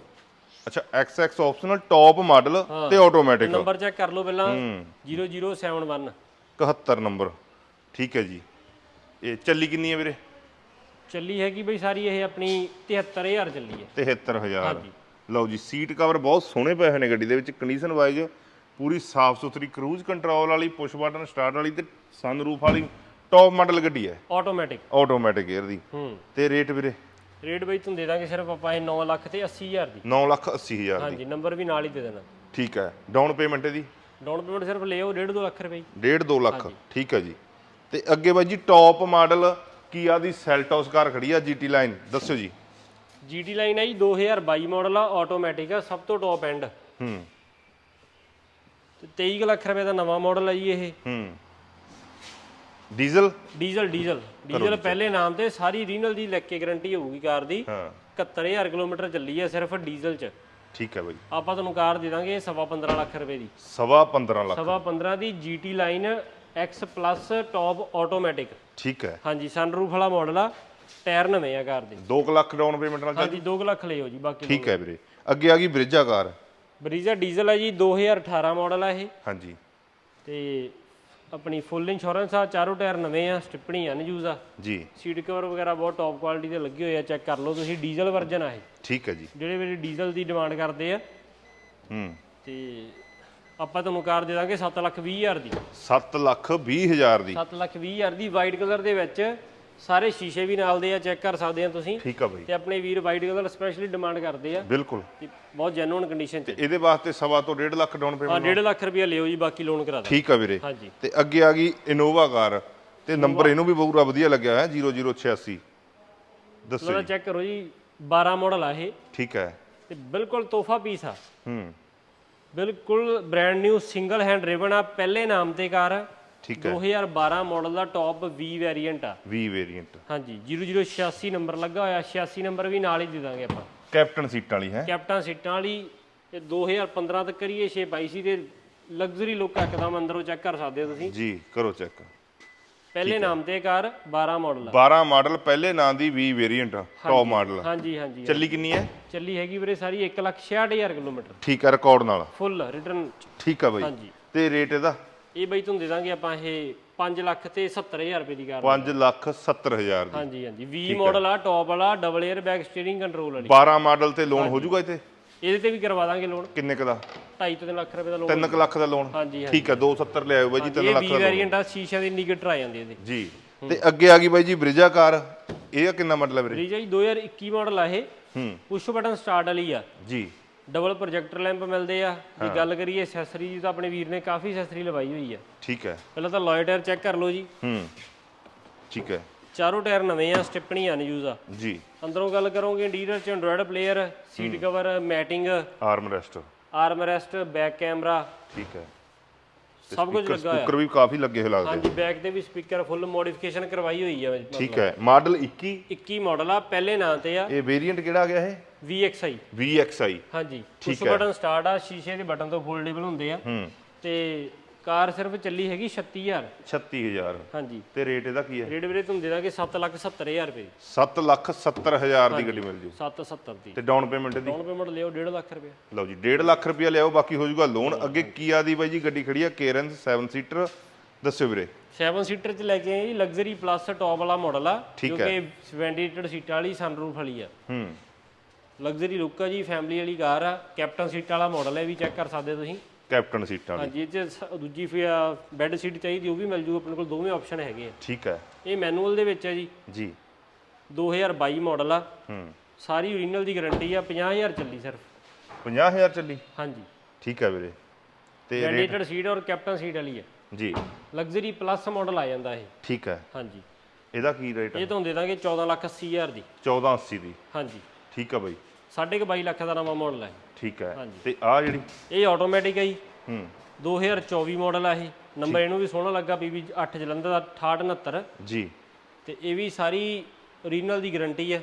S1: ਅੱਛਾ XX ਆਪਸ਼ਨਲ ਟੌਪ ਮਾਡਲ ਤੇ ਆਟੋਮੈਟਿਕ
S2: ਨੰਬਰ ਚੈੱਕ ਕਰ ਲਓ ਪਹਿਲਾਂ। 0071
S1: 71 ਨੰਬਰ ਠੀਕ ਹੈ ਜੀ। ਇਹ ਚੱਲੀ ਕਿੰਨੀ ਹੈ ਵੀਰੇ?
S2: ਚੱਲੀ ਹੈਗੀ ਬਈ ਸਾਰੀ ਇਹ ਆਪਣੀ 73000 ਚੱਲੀ ਹੈ।
S1: 73000
S2: ਹਾਂਜੀ।
S1: ਲਓ ਜੀ ਸੀਟ ਕਵਰ ਬਹੁਤ ਸੋਹਣੇ ਪਏ ਹੋਏ ਨੇ ਗੱਡੀ ਦੇ ਵਿੱਚ ਕੰਡੀਸ਼ਨ ਵਾਈਜ਼ ਪੂਰੀ ਸਾਫ਼ ਸੁਥਰੀ ਕਰੂਜ਼ ਕੰਟਰੋਲ ਵਾਲੀ ਪੁਸ਼ ਬਟਨ ਸਟਾਰਟ ਵਾਲੀ ਤੇ ਸਨਰੂਫ ਵਾਲੀ ਟੌਪ ਮਾਡਲ ਗੱਡੀ ਹੈ।
S2: ਆਟੋਮੈਟਿਕ
S1: ਆਟੋਮੈਟਿਕ 에ਅਰ ਦੀ।
S2: ਹੂੰ।
S1: ਤੇ ਰੇਟ ਵੀਰੇ?
S2: ਰੇਟ ਬਈ ਤੁਹਾਨੂੰ ਦੇ ਦਾਂਗੇ ਸਿਰਫ ਆਪਾਂ ਇਹ 9 ਲੱਖ ਤੇ 80000 ਦੀ।
S1: 9 ਲੱਖ 80 ਹਜ਼ਾਰ ਦੀ।
S2: ਹਾਂਜੀ ਨੰਬਰ ਵੀ ਨਾਲ ਹੀ ਦੇ ਦੇਣਾ।
S1: ਠੀਕ ਹੈ। ਡਾਊਨ ਪੇਮੈਂਟ ਇਹਦੀ?
S2: ਡਾਊਨ ਪੇਮੈਂਟ ਸਿਰਫ ਲਿਓ 1.5 ਲੱਖ ਰੁਪਏ
S1: 1.5 2 ਲੱਖ। ਠੀਕ ਹੈ ਜੀ। ਤੇ ਅੱਗੇ ਬਾਈ ਜੀ ਟੌਪ ਮਾਡਲ ਕੀਆ ਦੀ ਸੈਲਟੋਸ ਕਾਰ ਖੜੀ ਆ ਜੀਟੀ ਲਾਈਨ ਦੱਸਿਓ ਜੀ।
S2: GT ਲਾਈਨ ਹੈ ਜੀ 2022 ਮਾਡਲ ਆ ਆਟੋਮੈਟਿਕ ਆ ਸਭ ਤੋਂ ਟੌਪ ਐਂਡ
S1: ਹੂੰ।
S2: ਤੇ 23 ਕੁ ਲੱਖ ਰੁਪਏ ਦਾ ਨਵਾਂ ਮਾਡਲ ਹੈ ਜੀ ਇਹ।
S1: ਹੂੰ। ਡੀਜ਼ਲ?
S2: Diesel diesel. ਡੀਜ਼ਲ ਪਹਿਲੇ ਨਾਮ ਤੇ ਸਾਰੀ ਰੀਨਲ ਦੀ ਲੈ ਕੇ ਗਾਰੰਟੀ ਹੋਊਗੀ ਕਾਰ ਦੀ।
S1: ਹਾਂ।
S2: 71000 ਕਿਲੋਮੀਟਰ ਚੱਲੀ ਹੈ ਸਿਰਫ ਡੀਜ਼ਲ 'ਚ।
S1: ਠੀਕ ਹੈ ਬਾਈ।
S2: ਆਪਾਂ ਤੁਹਾਨੂੰ ਕਾਰ ਦੇ ਦਾਂਗੇ ਸਵਾ 15 ਲੱਖ ਰੁਪਏ ਦੀ।
S1: ਸਵਾ 15 ਲੱਖ।
S2: ਸਵਾ 15 ਦੀ GT line X plus top automatic
S1: ਠੀਕ ਹੈ।
S2: ਹਾਂਜੀ ਸਨਰੂਫ ਵਾਲਾ ਮਾਡਲ ਆ। ਟਾਇਰ ਨਵੇਂ ਆ ਕਾਰ ਦੇ।
S1: 2 ਲੱਖ ਡਾਊਨ ਪੇਮੈਂਟ ਨਾਲ ਚੱਲ
S2: ਹਾਂਜੀ 2 ਲੱਖ ਲਿਓ ਜੀ ਬਾਕੀ
S1: ਠੀਕ ਹੈ ਵੀਰੇ। ਅੱਗੇ ਆ ਗਈ ਬ੍ਰਿਜਾ ਕਾਰ।
S2: ਬਰੀਜ਼ਾ ਡੀਜ਼ਲ ਹੈ ਜੀ 2018 ਮਾਡਲ ਆ ਇਹ।
S1: ਹਾਂਜੀ।
S2: ਤੇ ਆਪਣੀ ਫੁੱਲ ਇੰਸ਼ੋਰੈਂਸ ਆ ਚਾਰੋਂ ਟਾਇਰ ਨਵੇਂ ਆ ਸਟਿੱਪਣੀ ਅਨਯੂਜ਼ ਆ।
S1: ਜੀ।
S2: ਸੀਟ ਕਵਰ ਵਗੈਰਾ ਬਹੁਤ ਟੌਪ ਕੁਆਲਿਟੀ ਦੇ ਲੱਗੇ ਹੋਏ ਆ ਚੈੱਕ ਕਰ ਲਓ ਤੁਸੀਂ ਡੀਜ਼ਲ ਵਰਜਨ ਆ ਇਹ।
S1: ਠੀਕ ਹੈ ਜੀ।
S2: ਜਿਹੜੇ ਵੀਰੇ ਡੀਜ਼ਲ ਦੀ ਡਿਮਾਂਡ ਕਰਦੇ ਆ।
S1: ਹੂੰ।
S2: ਤੇ ਆਪਾਂ ਤੁਹਾਨੂੰ ਕਾਰ ਦੇ ਦਾਂਗੇ 7 ਲੱਖ 20 ਹਜ਼ਾਰ ਦੀ।
S1: 7 ਲੱਖ 20 ਹਜ਼ਾਰ ਦੀ।
S2: 7 ਲੱਖ 20 ਹਜ਼ਾਰ ਦੀ ਵਾਈਟ ਕਲਰ ਦੇ ਵਿੱਚ ਸਾਰੇ ਸ਼ੀਸ਼ੇ ਵੀ ਨਾਲ ਦੇ ਆ ਚੈੱਕ ਕਰ ਸਕਦੇ ਆ ਤੁਸੀਂ।
S1: ਠੀਕ ਆ ਬਾਈ।
S2: ਤੇ ਆਪਣੇ ਵੀਰ ਵਾਈਟ ਕਲਰ ਸਪੈਸ਼ਲੀ ਡਿਮਾਂਡ ਕਰਦੇ ਆ।
S1: ਬਿਲਕੁਲ।
S2: ਬਹੁਤ ਜੈਨੂਨ ਕੰਡੀਸ਼ਨ ਚ।
S1: ਇਹਦੇ ਵਾਸਤੇ ਸਵਾ ਤੋਂ 1.5 ਲੱਖ ਡਾਊਨ ਪੇਮੈਂਟ
S2: 1.5 ਲੱਖ ਰੁਪਇਆ ਲਿਓ ਜੀ ਬਾਕੀ ਲੋਨ ਕਰਾ ਦਾਂ
S1: ਠੀਕ ਆ ਵੀਰੇ।
S2: ਹਾਂਜੀ।
S1: ਤੇ ਅੱਗੇ ਆ ਗਈ ਇਨੋਵਾ ਕਾਰ ਤੇ ਨੰਬਰ ਇਹਨੂੰ ਵੀ ਪੂਰਾ ਵਧੀਆ ਲੱਗਿਆ ਹੋਇਆ 0086 ਦੱਸੋ ਜੀ।
S2: ਚੈੱਕ ਕਰੋ ਜੀ 12 ਮਾਡਲ ਆ ਇਹ।
S1: ਠੀਕ ਹੈ।
S2: ਤੇ ਬਿਲਕੁਲ ਤੋਹਫਾ ਪੀਸ ਆ।
S1: ਹੂੰ।
S2: ਬਿਲਕੁਲ brand new single hand ribbon ਆ ਪਹਿਲੇ ਨਾਮ ਤੇ ਕਾਰ ਆ।
S1: ਠੀਕ ਹੈ।
S2: 2012 ਮਾਡਲ ਦਾ ਟੌਪ V ਵੈਰੀਐਂਟ ਆ।
S1: 20 ਵੇਰੀਐਂਟ
S2: ਹਾਂਜੀ 0086 ਨੰਬਰ ਲੱਗਾ ਹੋਇਆ 86 ਨੰਬਰ ਵੀ ਨਾਲ ਹੀ ਦੇ ਦਾਂਗੇ ਆਪਾਂ।
S1: ਕੈਪਟਨ ਸੀਟਾਂ ਵਾਲੀ ਹੈ?
S2: ਕੈਪਟਨ ਸੀਟਾਂ ਵਾਲੀ ਤੇ 2015 ਤੱਕ ਕਰੀਏ ਸ਼ੇਪ ਆਈ ਸੀ ਤੇ ਲਗਜ਼ਰੀ ਲੁੱਕ ਇੱਕਦਮ ਅੰਦਰੋਂ ਚੈੱਕ ਕਰ ਸਕਦੇ ਹੋ ਤੁਸੀਂ।
S1: ਜੀ ਕਰੋ ਚੈੱਕ
S2: ਪਹਿਲੇ ਨਾਮ ਤੇ ਕਾਰ 12 ਮਾਡਲ ਆ।
S1: 12 ਮਾਡਲ ਪਹਿਲੇ ਨਾਂ ਦੀ 20 ਵੇਰੀਐਂਟ ਟੌਪ ਮਾਡਲ
S2: ਹਾਂਜੀ ਹਾਂਜੀ
S1: ਚੱਲੀ ਕਿੰਨੀ ਹੈ?
S2: ਚੱਲੀ ਹੈਗੀ ਵੀਰੇ ਸਾਰੀ 166000 ਕਿਲੋਮੀਟਰ।
S1: ਠੀਕ ਹੈ ਰਿਕਾਰਡ ਨਾਲ।
S2: ਫੁੱਲ ਰਿਟਰਨ
S1: ਠੀਕ ਆ ਬਾਈ।
S2: ਹਾਂਜੀ।
S1: ਤੇ ਰੇਟ ਇਹਦਾ?
S2: ਇਹ ਬਈ ਤੁਹਾਨੂੰ ਦੇ ਦਾਂਗੇ ਆਪਾਂ ਇਹ 5 ਲੱਖ ਤੇ 70000 ਰੁਪਏ ਦੀ ਕਾਰ
S1: 5 ਲੱਖ 70 ਹਜ਼ਾਰ ਦੀ।
S2: ਹਾਂਜੀ ਹਾਂਜੀ। 20 ਮਾਡਲ ਆ ਟੌਪ ਵਾਲਾ double air bag steering control ਵਾਲੀ।
S1: 12 ਮਾਡਲ ਤੇ ਲੋਨ ਹੋ ਜਾਊਗਾ ਇੱਥੇ
S2: ਇਹਦੇ ਤੇ ਵੀ ਕਰਵਾ ਦਾਂਗੇ ਲੋਨ
S1: ਕਿੰਨੇ ਕ ਦਾ?
S2: 2.5 ਤੋਂ 3 ਲੱਖ ਰੁਪਏ ਦਾ ਲੋਨ
S1: 3 ਲੱਖ ਦਾ ਲੋਨ
S2: ਹਾਂਜੀ ਹਾਂਜੀ।
S1: ਠੀਕ ਹੈ 270 ਲਿਆਓ ਬਾਈ ਜੀ 3
S2: ਇਹ
S1: ਲੱਖ
S2: 20
S1: ਦਾ loan।
S2: ਵੈਰੀਐਂਟ ਆ ਸ਼ੀਸ਼ਾ ਦੇ ਇੰਡੀਕੇਟਰ ਆ ਜਾਂਦੇ ਇਹਦੇ।
S1: ਜੀ। ਤੇ ਅੱਗੇ ਆ ਗਈ ਬਾਈ ਜੀ ਬ੍ਰਿਜਾ ਕਾਰ। ਇਹ ਕਿੰਨਾ ਮਾਡਲ ਹੈ ਵੀਰੇ
S2: ਰੀਜਾ ਜੀ 2021 ਮਾਡਲ ਆ ਇਹ।
S1: ਹੂੰ।
S2: ਪੁਸ਼ ਬਟਨ ਸਟਾਰਟ ਵਾਲੀ ਆ।
S1: ਜੀ।
S2: ਡਬਲ ਪ੍ਰੋਜੈਕਟਰ ਲੈਂਪ ਮਿਲਦੇ ਆ। ਜੇ ਗੱਲ ਕਰੀਏ ਐਕਸੈਸਰੀ ਦੀ ਤਾਂ ਆਪਣੇ ਵੀਰ ਨੇ ਕਾਫੀ ਐਕਸੈਸਰੀ ਲਵਾਈ ਹੋਈ ਆ।
S1: ਠੀਕ ਹੈ।
S2: ਪਹਿਲਾਂ ਤਾਂ ਲੋਏ ਟਾਇਰ ਚੈੱਕ ਕਰ ਲਓ ਜੀ।
S1: ਹੂੰ। ਠੀਕ ਹੈ।
S2: ਚਾਰੋਂ ਟਾਇਰ ਨਵੇਂ ਆ ਸਟਿੱਪਣੀ ਅਨਯੂਜ਼ ਆ।
S1: ਜੀ।
S2: ਅੰਦਰੋਂ ਗੱਲ ਕਰੋਗੇ ਇੰਟੀਰੀਅਰ ਚ android player seat cover matting
S1: arm rest
S2: arm rest back camera
S1: ਠੀਕ ਹੈ।
S2: ਸਭ ਕੁਝ ਲੱਗਾ ਹੋਇਆ।
S1: ਸਪੀਕਰ ਵੀ ਕਾਫੀ ਲੱਗੇ ਹੋਏ ਲੱਗਦੇ
S2: ਹਾਂਜੀ ਬੈਕ ਤੇ ਵੀ ਸਪੀਕਰ ਫੁੱਲ ਮੋਡੀਫਿਕੇਸ਼ਨ ਕਰਵਾਈ ਹੋਈ ਆ।
S1: ਠੀਕ ਹੈ। ਮਾਡਲ 21
S2: 21 ਮਾਡਲ ਆ ਪਹਿਲੇ ਨਾਂ ਤੇ ਆ।
S1: ਇਹ ਵੇਰੀਐਂਟ ਕਿਹੜਾ ਆ ਗਿਆ ਇਹ?
S2: VXI
S1: VXI
S2: ਹਾਂਜੀ ਪੁਸ਼ ਬਟਨ ਸਟਾਰਟ ਆ ਸ਼ੀਸ਼ੇ ਦੇ ਬਟਨ ਤੋਂ ਫੋਲਡੇਬਲ ਹੁੰਦੇ ਆ।
S1: ਹੂੰ।
S2: ਤੇ ਕਾਰ ਸਿਰਫ ਚੱਲੀ ਹੈਗੀ 36000
S1: 36000
S2: ਹਾਂਜੀ।
S1: ਤੇ ਰੇਟ ਇਹਦਾ ਕੀ ਹੈ?
S2: ਰੇਟ ਵੀਰੇ ਤੁਹਾਨੂੰ ਦੇ ਦਾਂਗੇ 7,70,000 ਰੁਪਏ।
S1: 7 ਲੱਖ 70 ਹਜ਼ਾਰ ਦੀ ਗੱਡੀ ਮਿਲ ਜੂ।
S2: 770 ਦੀ।
S1: ਤੇ ਡਾਊਨ ਪੇਮੈਂਟ ਦੀ
S2: ਡਾਊਨ ਪੇਮੈਂਟ ਲਿਓ 1.5 ਲੱਖ ਰੁਪਏ।
S1: ਲਓ ਜੀ 1.5 ਲੱਖ ਰੁਪਇਆ ਲਿਆਓ ਬਾਕੀ ਹੋ ਜਾਊਗਾ ਲੋਨ ਅੱਗੇ ਕੀਆ ਦੀ ਬਾਈ ਜੀ ਗੱਡੀ ਖੜੀ ਆ? ਕੇਰਨ 7 ਸੀਟਰ ਦੱਸਿਓ ਵੀਰੇ।
S2: 7 ਸੀਟਰ ਚ ਲੈ ਕੇ ਆਏ ਜੀ ਲਗਜ਼ਰੀ ਪਲੱਸ ਟੌਪ ਵਾਲਾ ਮਾਡਲ ਆ
S1: ਠੀਕ
S2: ਜੋ ਕਿ ਵੈਂਟੀਲੇਟਡ ਸੀਟਾਂ ਵਾਲੀ ਸਨਰੂਫ ਵਾਲੀ ਆ।
S1: ਹੂੰ।
S2: ਲਗਜ਼ਰੀ ਲੁੱਕ ਆ ਜੀ ਫੈਮਿਲੀ ਵਾਲੀ ਕਾਰ ਆ। ਕੈਪਟਨ ਸੀਟ ਵਾਲਾ ਮਾਡਲ ਹੈ ਵੀ ਚੈੱਕ ਕਰ ਸਕਦੇ ਤੁਸੀਂ।
S1: ਕੈਪਟਨ ਸੀਟਾਂ ਵਾਲੀ।
S2: ਹਾਂਜੀ ਇਹ ਚ ਸ- ਦੂਜੀ ਬੈੱਡ ਸੀਟ ਚਾਹੀਦੀ ਉਹ ਵੀ ਮਿਲ ਜੂ ਆਪਣੇ ਕੋਲ ਦੋਵੇਂ ਆਪਸ਼ਨ ਹੈਗੇ ਆ।
S1: ਠੀਕ ਹੈ।
S2: ਇਹ ਮੈਨੂਅਲ ਦੇ ਵਿੱਚ ਹੈ ਜੀ।
S1: ਜੀ।
S2: 2022 ਮਾਡਲ ਆ।
S1: ਹੂੰ।
S2: ਸਾਰੀ ਓਰੀਜਨਲ ਦੀ ਗਾਰੰਟੀ ਆ 50000 ਚੱਲੀ ਸਿਰਫ।
S1: 50000 ਚੱਲੀ?
S2: ਹਾਂਜੀ।
S1: ਠੀਕ ਹੈ ਵੀਰੇ। ਤੇ
S2: ਵੈਂਟੀਲੇਟਡ ਸੀਟ ਔਰ ਕੈਪਟਨ ਸੀਟ ਵਾਲੀ ਆ।
S1: ਜੀ।
S2: ਲਗਜ਼ਰੀ ਪਲੱਸ ਮਾਡਲ ਆ ਜਾਂਦਾ ਇਹ।
S1: ਠੀਕ ਹੈ।
S2: ਹਾਂਜੀ।
S1: ਇਹਦਾ ਕੀ ਰੇਟ ਹੈ
S2: ਇਹ ਤੁਹਾਨੂੰ ਦੇ ਦਾਂਗੇ 14 ਲੱਖ 80 ਹਜ਼ਾਰ ਦੀ।
S1: 1480 ਦੀ।
S2: ਹਾਂਜੀ।
S1: ਠੀਕ ਆ ਬਾਈ।
S2: ਸਾਢੇ ਕੁ 22 ਲੱਖ ਦਾ ਨਵਾਂ ਮਾਡਲ ਹੈ
S1: ਠੀਕ ਹੈ।
S2: ਹਾਂਜੀ।
S1: ਤੇ ਆ ਜਿਹੜੀ
S2: ਇਹ ਆਟੋਮੈਟਿਕ ਹੈ ਜੀ।
S1: ਹੂੰ।
S2: 2024 ਮਾਡਲ ਆ ਇਹ। ਨੰਬਰ ਇਹਨੂੰ ਵੀ ਸੋਹਣਾ ਲੱਗਾ ਪੀਵੀ 8 ਜਲੰਧਰ ਦਾ 6869
S1: ਜੀ।
S2: ਤੇ ਇਹ ਵੀ ਸਾਰੀ ਓਰੀਜਨਲ ਦੀ ਗਾਰੰਟੀ ਹੈ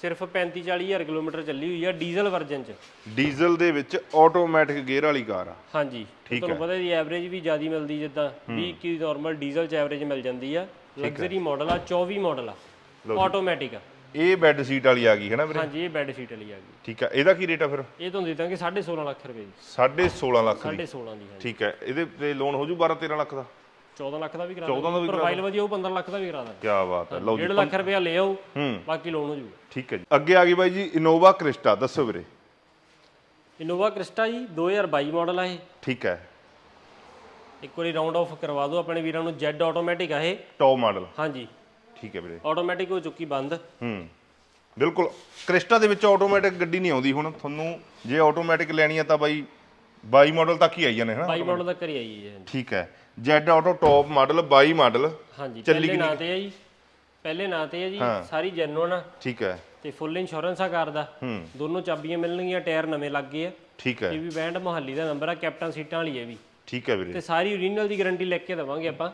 S2: ਸਿਰਫ 35 40 ਹਜ਼ਾਰ ਕਿਲੋਮੀਟਰ ਚੱਲੀ ਹੋਈ ਆ ਡੀਜ਼ਲ ਵਰਜਨ ਚ।
S1: ਡੀਜ਼ਲ ਦੇ ਵਿੱਚ ਆਟੋਮੈਟਿਕ ਗੇਅਰ ਵਾਲੀ ਕਾਰ ਆ।
S2: ਹਾਂਜੀ। ਤੇ ਤੁਹਾਨੂੰ ਪਤਾ ਜੀ ਐਵਰੇਜ ਵੀ ਜ਼ਿਆਦੀ ਮਿਲਦੀ ਜਿੱਦਾਂ 20 ਕੀ ਨਾਰਮਲ ਡੀਜ਼ਲ ਚ ਐਵਰੇਜ ਮਿਲ ਜਾਂਦੀ ਆ। ਲਗਜ਼ਰੀ ਮਾਡਲ ਆ 24 ਮਾਡਲ ਆ। ਆਟੋਮੈਟਿਕ ਆ।
S1: ਇਹ ਬੈੱਡ ਸੀਟ ਵਾਲੀ ਆ ਗਈ ਹੈ ਨਾ ਵੀਰੇ?
S2: ਹਾਂਜੀ ਇਹ ਬੈੱਡ ਸ਼ੀਟ ਵਾਲੀ ਆ ਗਈ।
S1: ਠੀਕ ਹੈ ਇਹਦਾ ਕੀ ਰੇਟ ਆ ਫਿਰ?
S2: ਇਹ ਤੁਹਾਨੂੰ ਦੇ ਦਾਂਗੇ 16.5 ਲੱਖ ਰੁਪਏ ਦੀ
S1: 16.5 ਲੱਖ ਦੀ।
S2: 16.5 ਦੀ ਹਾਂਜੀ।
S1: ਠੀਕ ਹੈ ਇਹਦੇ ਤੇ ਲੋਨ ਹੋ ਜੂ 12 13 ਲੱਖ ਦਾ?
S2: 14 ਲੱਖ ਦਾ ਵੀ ਕਰਾ
S1: 14 ਦਾ ਵੀ ਕਰਾ
S2: ਪ੍ਰੋਫਾਈਲ ਵਧੀਆ ਉਹ 15 ਲੱਖ ਦਾ ਵੀ ਕਰਾ ਦਾਂਗੇ
S1: ਕੀ ਬਾਤ ਹੈ ਲਓ ਜੀ
S2: 1.5 ਲੱਖ ਰੁਪਇਆ ਲੈ ਆਓ
S1: ਹੂੰ।
S2: ਬਾਕੀ ਲੋਨ ਹੋ ਜੂ।
S1: ਠੀਕ ਹੈ ਜੀ। ਅੱਗੇ ਆ ਗਈ ਬਾਈ ਜੀ ਇਨੋਵਾ ਕ੍ਰਿਸਟਾ ਦੱਸੋ ਵੀਰੇ।
S2: ਇਨੋਵਾ ਕ੍ਰਿਸਟਾ ਜੀ 2022 ਮਾਡਲ ਆ ਇਹ।
S1: ਠੀਕ ਹੈ।
S2: ਇੱਕ ਵਾਰੀ ਰਾਉਂਡ ਆਫ ਕਰਵਾ ਦਿਓ ਆਪਣੇ ਵੀਰਾਂ ਨੂੰ ਜੈਡ ਆਟੋਮੈਟਿਕ ਆ ਇਹ।
S1: ਟੌਪ ਮਾਡਲ
S2: ਹਾਂਜੀ।
S1: ਠੀਕ ਹੈ ਵੀਰੇ।
S2: ਆਟੋਮੈਟਿਕ ਹੋ ਚੁੱਕੀ ਬੰਦ।
S1: ਹੂੰ। ਬਿਲਕੁਲ। ਕ੍ਰਿਸਟਾ ਦੇ ਵਿੱਚ ਆਟੋਮੈਟਿਕ ਗੱਡੀ ਨਹੀਂ ਆਉਂਦੀ ਹੁਣ। ਤੁਹਾਨੂੰ ਜੇ ਆਟੋਮੈਟਿਕ ਲੈਣੀ ਆ ਤਾਂ ਬਾਈ 22 ਮਾਡਲ ਤੱਕ ਹੀ ਆਈ ਜਾਂਦੇ ਹਨਾ?
S2: 22 ਮਾਡਲ ਤੱਕ ਹੀ ਆਈ ਹੈ
S1: ਠੀਕ ਹੈ। Z auto top model 22 model
S2: ਹਾਂਜੀ
S1: ਚੱਲੀ
S2: ਪਹਿਲੇ ਨਾਂ ਤੇ ਆ ਜੀ। ਪਹਿਲੇ ਨਾਂ ਤੇ ਆ ਜੀ ਸਾਰੀ ਜੈਨੂਨ ਆ।
S1: ਠੀਕ ਹੈ।
S2: ਤੇ ਫੁੱਲ ਇੰਸ਼ੋਰੈਂਸ ਆ ਕਾਰ ਦਾ।
S1: ਹੂੰ।
S2: ਦੋਨੋਂ ਚਾਬੀਆਂ ਮਿਲਣਗੀਆਂ ਟਾਇਰ ਨਵੇਂ ਲੱਗ ਗਏ ਆ।
S1: ਠੀਕ ਹੈ।
S2: ਇਹ ਵੀ ਬੈਂਡ ਮੁਹੱਲੀ ਦਾ ਨੰਬਰ ਆ ਕੈਪਟਨ ਸੀਟਾਂ ਵਾਲੀ ਹੈ ਵੀ।
S1: ਠੀਕ ਹੈ ਵੀਰੇ।
S2: ਤੇ ਸਾਰੀ ਓਰੀਜਨਲ ਦੀ ਗਾਰੰਟੀ ਲੈ ਕੇ ਦਵਾਂਗੇ ਆਪਾਂ।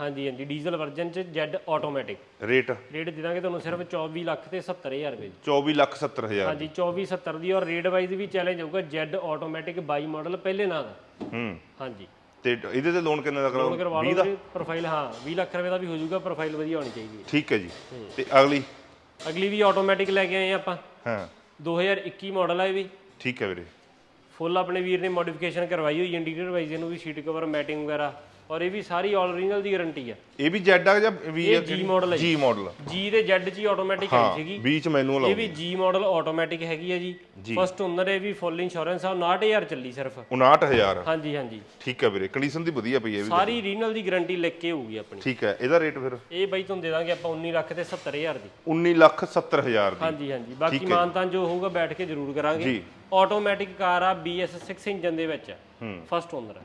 S2: ਹਾਂਜੀ ਹਾਂਜੀ ਡੀਜ਼ਲ ਵਰਜਨ ਚ ਜੈਡ ਆਟੋਮੈਟਿਕ
S1: ਰੇਟ?
S2: ਰੇਟ ਦੇ ਦਾਂਗੇ ਤੁਹਾਨੂੰ ਸਿਰਫ 24 ਲੱਖ ਤੇ 70000 ਰੁਪਏ ਦੀ
S1: 24 ਲੱਖ 70 ਹਜ਼ਾਰ।
S2: ਹਾਂਜੀ 24 70 ਦੀ ਔਰ ਰੇਟ ਵਾਈਜ਼ ਵੀ ਚੈਲੰਜ ਹੋਊਗਾ ਜੈਡ ਆਟੋਮੈਟਿਕ 22 ਮਾਡਲ ਪਹਿਲੇ ਨਾਂ ਦਾ।
S1: ਹੂੰ।
S2: ਹਾਂਜੀ।
S1: ਤੇ ਇਹਦੇ ਤੇ ਲੋਨ ਕਿੰਨੇ ਦਾ ਕਰਾਓ
S2: ਲਓ ਪ੍ਰੋਫਾਈਲ ਹਾਂ 20 ਲੱਖ ਰੁਪਏ ਦਾ ਵੀ ਹੋ ਜਾਊਗਾ ਪ੍ਰੋਫਾਈਲ ਵਧੀਆ ਹੋਣੀ ਚਾਹੀਦੀ ਹੈ।
S1: ਠੀਕ ਹੈ ਜੀ। ਤੇ ਅਗਲੀ?
S2: ਅਗਲੀ ਵੀ ਆਟੋਮੈਟਿਕ ਲੈ ਕੇ ਆਏ ਆਪਾਂ।
S1: ਹਾਂ।
S2: 2021 ਮਾਡਲ ਆ ਇਹ ਵੀ।
S1: ਠੀਕ ਹੈ ਵੀਰੇ।
S2: ਫੁੱਲ ਆਪਣੇ ਵੀਰ ਨੇ ਮੋਡੀਫਿਕੇਸ਼ਨ ਕਰਵਾਈ ਹੋਈ ਇੰਟੀਰੀਅਰ ਵਾਈਜ਼ ਇਹਨੂੰ ਵੀ ਸੀਟ ਕਵਰ ਮੈਟਿੰਗ ਵਗੈਰਾ ਔਰ ਇਹ ਵੀ ਸਾਰੀ ਆਲ ਓਰੀਜਨਲ ਦੀ ਗਾਰੰਟੀ ਆ।
S1: ਇਹ ਵੀ ਜੈਡ ਆ ਜਾਂ ਵੀ
S2: ਇਹ G model ਹੈ
S1: ਜੀ। ਮਾਡਲ
S2: G ਤੇ Z ਚ ਆਟੋਮੈਟਿਕ ਆਈ ਸੀਗੀ।
S1: ਵਿੱਚ ਮੈਨੂਅਲ
S2: ਇਹ ਵੀ G ਮਾਡਲ ਆਟੋਮੈਟਿਕ ਹੈਗੀ ਆ ਜੀ। ਫਸਟ ਓਨਰ ਇਹ ਵੀ ਫੁੱਲ ਇੰਸ਼ੋਰੈਂਸ ਆ 69000 ਚੱਲੀ ਸਿਰਫ।
S1: 59000
S2: ਹਾਂਜੀ ਹਾਂਜੀ।
S1: ਠੀਕ ਹੈ ਵੀਰੇ ਕੰਡੀਸ਼ਨ ਦੀ ਵਧੀਆ ਪਈ ਹੈ ਵੀ
S2: ਸਾਰੀ ਰੀਨਲ ਦੀ ਗਾਰੰਟੀ ਲਿਖ ਕੇ ਹੋਊਗੀ ਆਪਣੀ।
S1: ਠੀਕ ਹੈ ਇਹਦਾ ਰੇਟ ਫਿਰ?
S2: ਇਹ ਬਾਈ ਤੁਹਾਨੂੰ ਦੇ ਦਾਂਗੇ ਆਪਾਂ 19 ਲੱਖ ਤੇ 70000 ਦੀ।
S1: 19 ਲੱਖ 70 ਹਜ਼ਾਰ ਦੀ।
S2: ਹਾਂਜੀ ਹਾਂਜੀ। ਬਾਕੀ ਮਾਨਤਾਨ ਜੋ ਹੋਊਗਾ ਬੈਠ ਕੇ ਜ਼ਰੂਰ ਕਰਾਂਗੇ।
S1: ਜੀ।
S2: ਆਟੋਮੈਟਿਕ ਕਾਰ ਆ BS6 ਇੰਜਨ ਦੇ ਵਿੱਚ
S1: ਹੂੰ।
S2: ਫਸਟ ਓਨਰ ਹੈ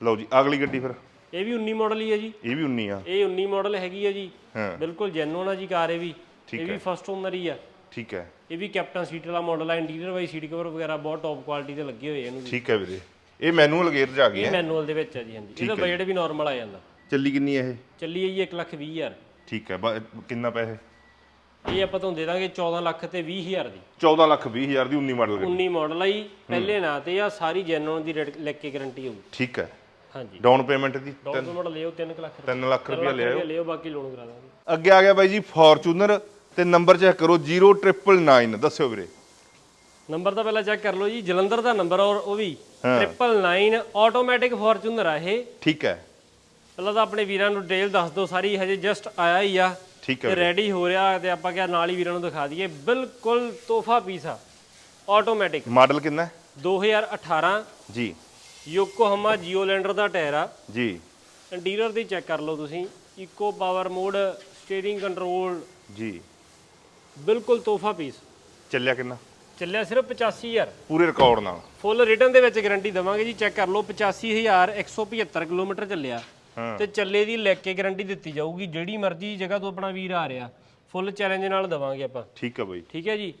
S1: ਲਓ ਜੀ ਅਗਲੀ ਗੱਡੀ ਫਿਰ।
S2: ਇਹ ਵੀ 19 ਮਾਡਲ ਹੀ ਹੈ ਜੀ।
S1: ਇਹ ਵੀ 19 ਆ।
S2: ਇਹ 19 ਮਾਡਲ ਹੈਗੀ ਹੈ ਜੀ।
S1: ਹਾਂ।
S2: ਬਿਲਕੁਲ ਜੈਨੂਨ ਆ ਜੀ ਕਾਰ ਇਹ ਵੀ। ਇਹ ਵੀ ਫਸਟ ਓਨਰ ਹੀ ਆ।
S1: ਠੀਕ ਹੈ।
S2: ਇਹ ਵੀ ਕੈਪਟਨ ਸੀਟ ਵਾਲਾ ਮਾਡਲ ਆ ਇੰਟੀਰੀਅਰ ਵਾਈ ਸੀਟ ਕਵਰ ਵਗੈਰਾ ਬਹੁਤ ਟੌਪ ਕੁਆਲਿਟੀ ਦੇ ਲੱਗੇ ਹੋਏ ਆ ਇਹਨੂੰ
S1: ਠੀਕ ਹੈ ਵੀਰੇ। ਇਹ ਮੈਨੂਅਲ ਗੇਅਰ ਚ ਆ ਗਈ
S2: ਇਹ ਮੈਨੂਅਲ ਦੇ ਵਿੱਚ ਆ ਜੀ ਹਾਂਜੀ। ਇਹਦਾ ਬਜਟ ਵੀ ਨਾਰਮਲ ਆ ਜਾਂਦਾ।
S1: ਚੱਲੀ ਕਿੰਨੀ ਹੈ ਇਹ?
S2: ਚੱਲੀ ਹੈ ਜੀ 1 ਲੱਖ 20 ਹਜ਼ਾਰ।
S1: ਠੀਕ ਹੈ। ਕਿੰਨਾ ਪੈਸੇ
S2: ਇਹ ਆਪਾਂ ਤੁਹਾਨੂੰ ਦੇ ਦਾਂਗੇ 14 ਲੱਖ ਤੇ 20 ਹਜ਼ਾਰ ਦੀ।
S1: 14 ਲੱਖ 20 ਹਜ਼ਾਰ ਦੀ 19 ਮਾਡਲ ਗੱਡੀ।
S2: 19 ਮਾਡਲ ਆ ਜੀ ਪਹਿਲੇ ਨਾਂ ਤੇ ਆ ਸਾਰੀ ਜੈਨੂਨ ਦੀ ਰੇਟ ਲਿਖ ਕੇ ਗਾਰੰਟੀ ਹੋਊ
S1: ਠੀਕ ਹੈ।
S2: ਹਾਂਜੀ।
S1: ਡਾਊਨ ਪੇਮੈਂਟ ਦੀ
S2: ਡਾਊਨ ਮਾਡਲ ਲਿਓ 3 ਲੱਖ ਰੁਪਏ।
S1: 3 ਲੱਖ ਰੁਪਇਆ ਲਿਆ
S2: ਲਿਓ ਬਾਕੀ ਲੋਨ ਕਰਾ ਦਾਂਗੇ।
S1: ਅੱਗੇ ਆ ਗਿਆ ਬਾਈ ਜੀ ਫੋਰਚੂਨਰ ਤੇ ਨੰਬਰ ਚੈੱਕ ਕਰੋ 0999 ਦੱਸਿਓ ਵੀਰੇ।
S2: ਨੰਬਰ ਤਾਂ ਪਹਿਲਾਂ ਚੈੱਕ ਕਰ ਲਓ ਜੀ ਜਲੰਧਰ ਦਾ ਨੰਬਰ ਔਰ ਉਹ ਵੀ 999 ਆਟੋਮੈਟਿਕ ਫੋਰਚੂਨਰ ਆ ਇਹ।
S1: ਠੀਕ ਹੈ।
S2: ਪਹਿਲਾਂ ਤਾਂ ਆਪਣੇ ਵੀਰਾਂ ਨੂੰ ਡਿਟੇਲ ਦੱਸ ਦਿਓ ਸਾਰੀ ਹਜੇ ਜਸਟ ਆਇਆ ਹੀ ਆ।
S1: ਠੀਕ ਹੈ
S2: ਤੇ ਰੈਡੀ ਹੋ ਰਿਹਾ ਤੇ ਆਪਾਂ ਕਿਹਾ ਨਾਲ ਹੀ ਵੀਰਾਂ ਨੂੰ ਦਿਖਾ ਦਈਏ। ਬਿਲਕੁਲ ਤੋਹਫਾ ਪੀਸ। ਆ ਆਟੋਮੈਟਿਕ
S1: ਮਾਡਲ ਕਿੰਨਾ ਹੈ?
S2: 2018
S1: ਜੀ।
S2: ਯੋਕੋਹਾਮਾ ਜੀਓਲੈਂਡਰ ਦਾ ਟਾਇਰ ਆ।
S1: ਜੀ।
S2: ਇੰਟੀਰੀਅਰ ਦੀ ਚੈੱਕ ਕਰ ਲਓ ਤੁਸੀਂ। ਇਕੋ ਪਾਵਰ ਮੋਡ ਸਟੀਅਰਿੰਗ ਕੰਟਰੋਲ
S1: ਜੀ।
S2: ਬਿਲਕੁਲ ਤੋਹਫਾ ਪੀਸ।
S1: ਚੱਲਿਆ ਕਿੰਨਾ?
S2: ਚੱਲਿਆ ਸਿਰਫ 85000
S1: ਪੂਰੇ ਰਿਕਾਰਡ ਨਾਲ।
S2: ਫੁੱਲ ਰਿਟਰਨ ਦੇ ਵਿੱਚ ਗਾਰੰਟੀ ਦਵਾਂਗੇ ਜੀ। ਚੈੱਕ ਕਰ ਲਓ 85175 ਕਿਲੋਮੀਟਰ ਚੱਲਿਆ। ਤੇ ਚੱਲੇ ਦੀ ਲੈ ਕੇ ਗਾਰੰਟੀ ਦਿੱਤੀ ਜਾਊਗੀ ਜਿਹੜੀ ਮਰਜ਼ੀ ਜਗ੍ਹਾ ਤੋਂ ਆਪਣਾ ਵੀਰ ਆ ਰਿਹਾ ਫੁੱਲ ਚੈਲੰਜ ਨਾਲ ਦਵਾਂਗੇ ਆਪਾਂ।
S1: ਠੀਕ ਹੈ ਬਾਈ।
S2: ਠੀਕ ਹੈ ਜੀ?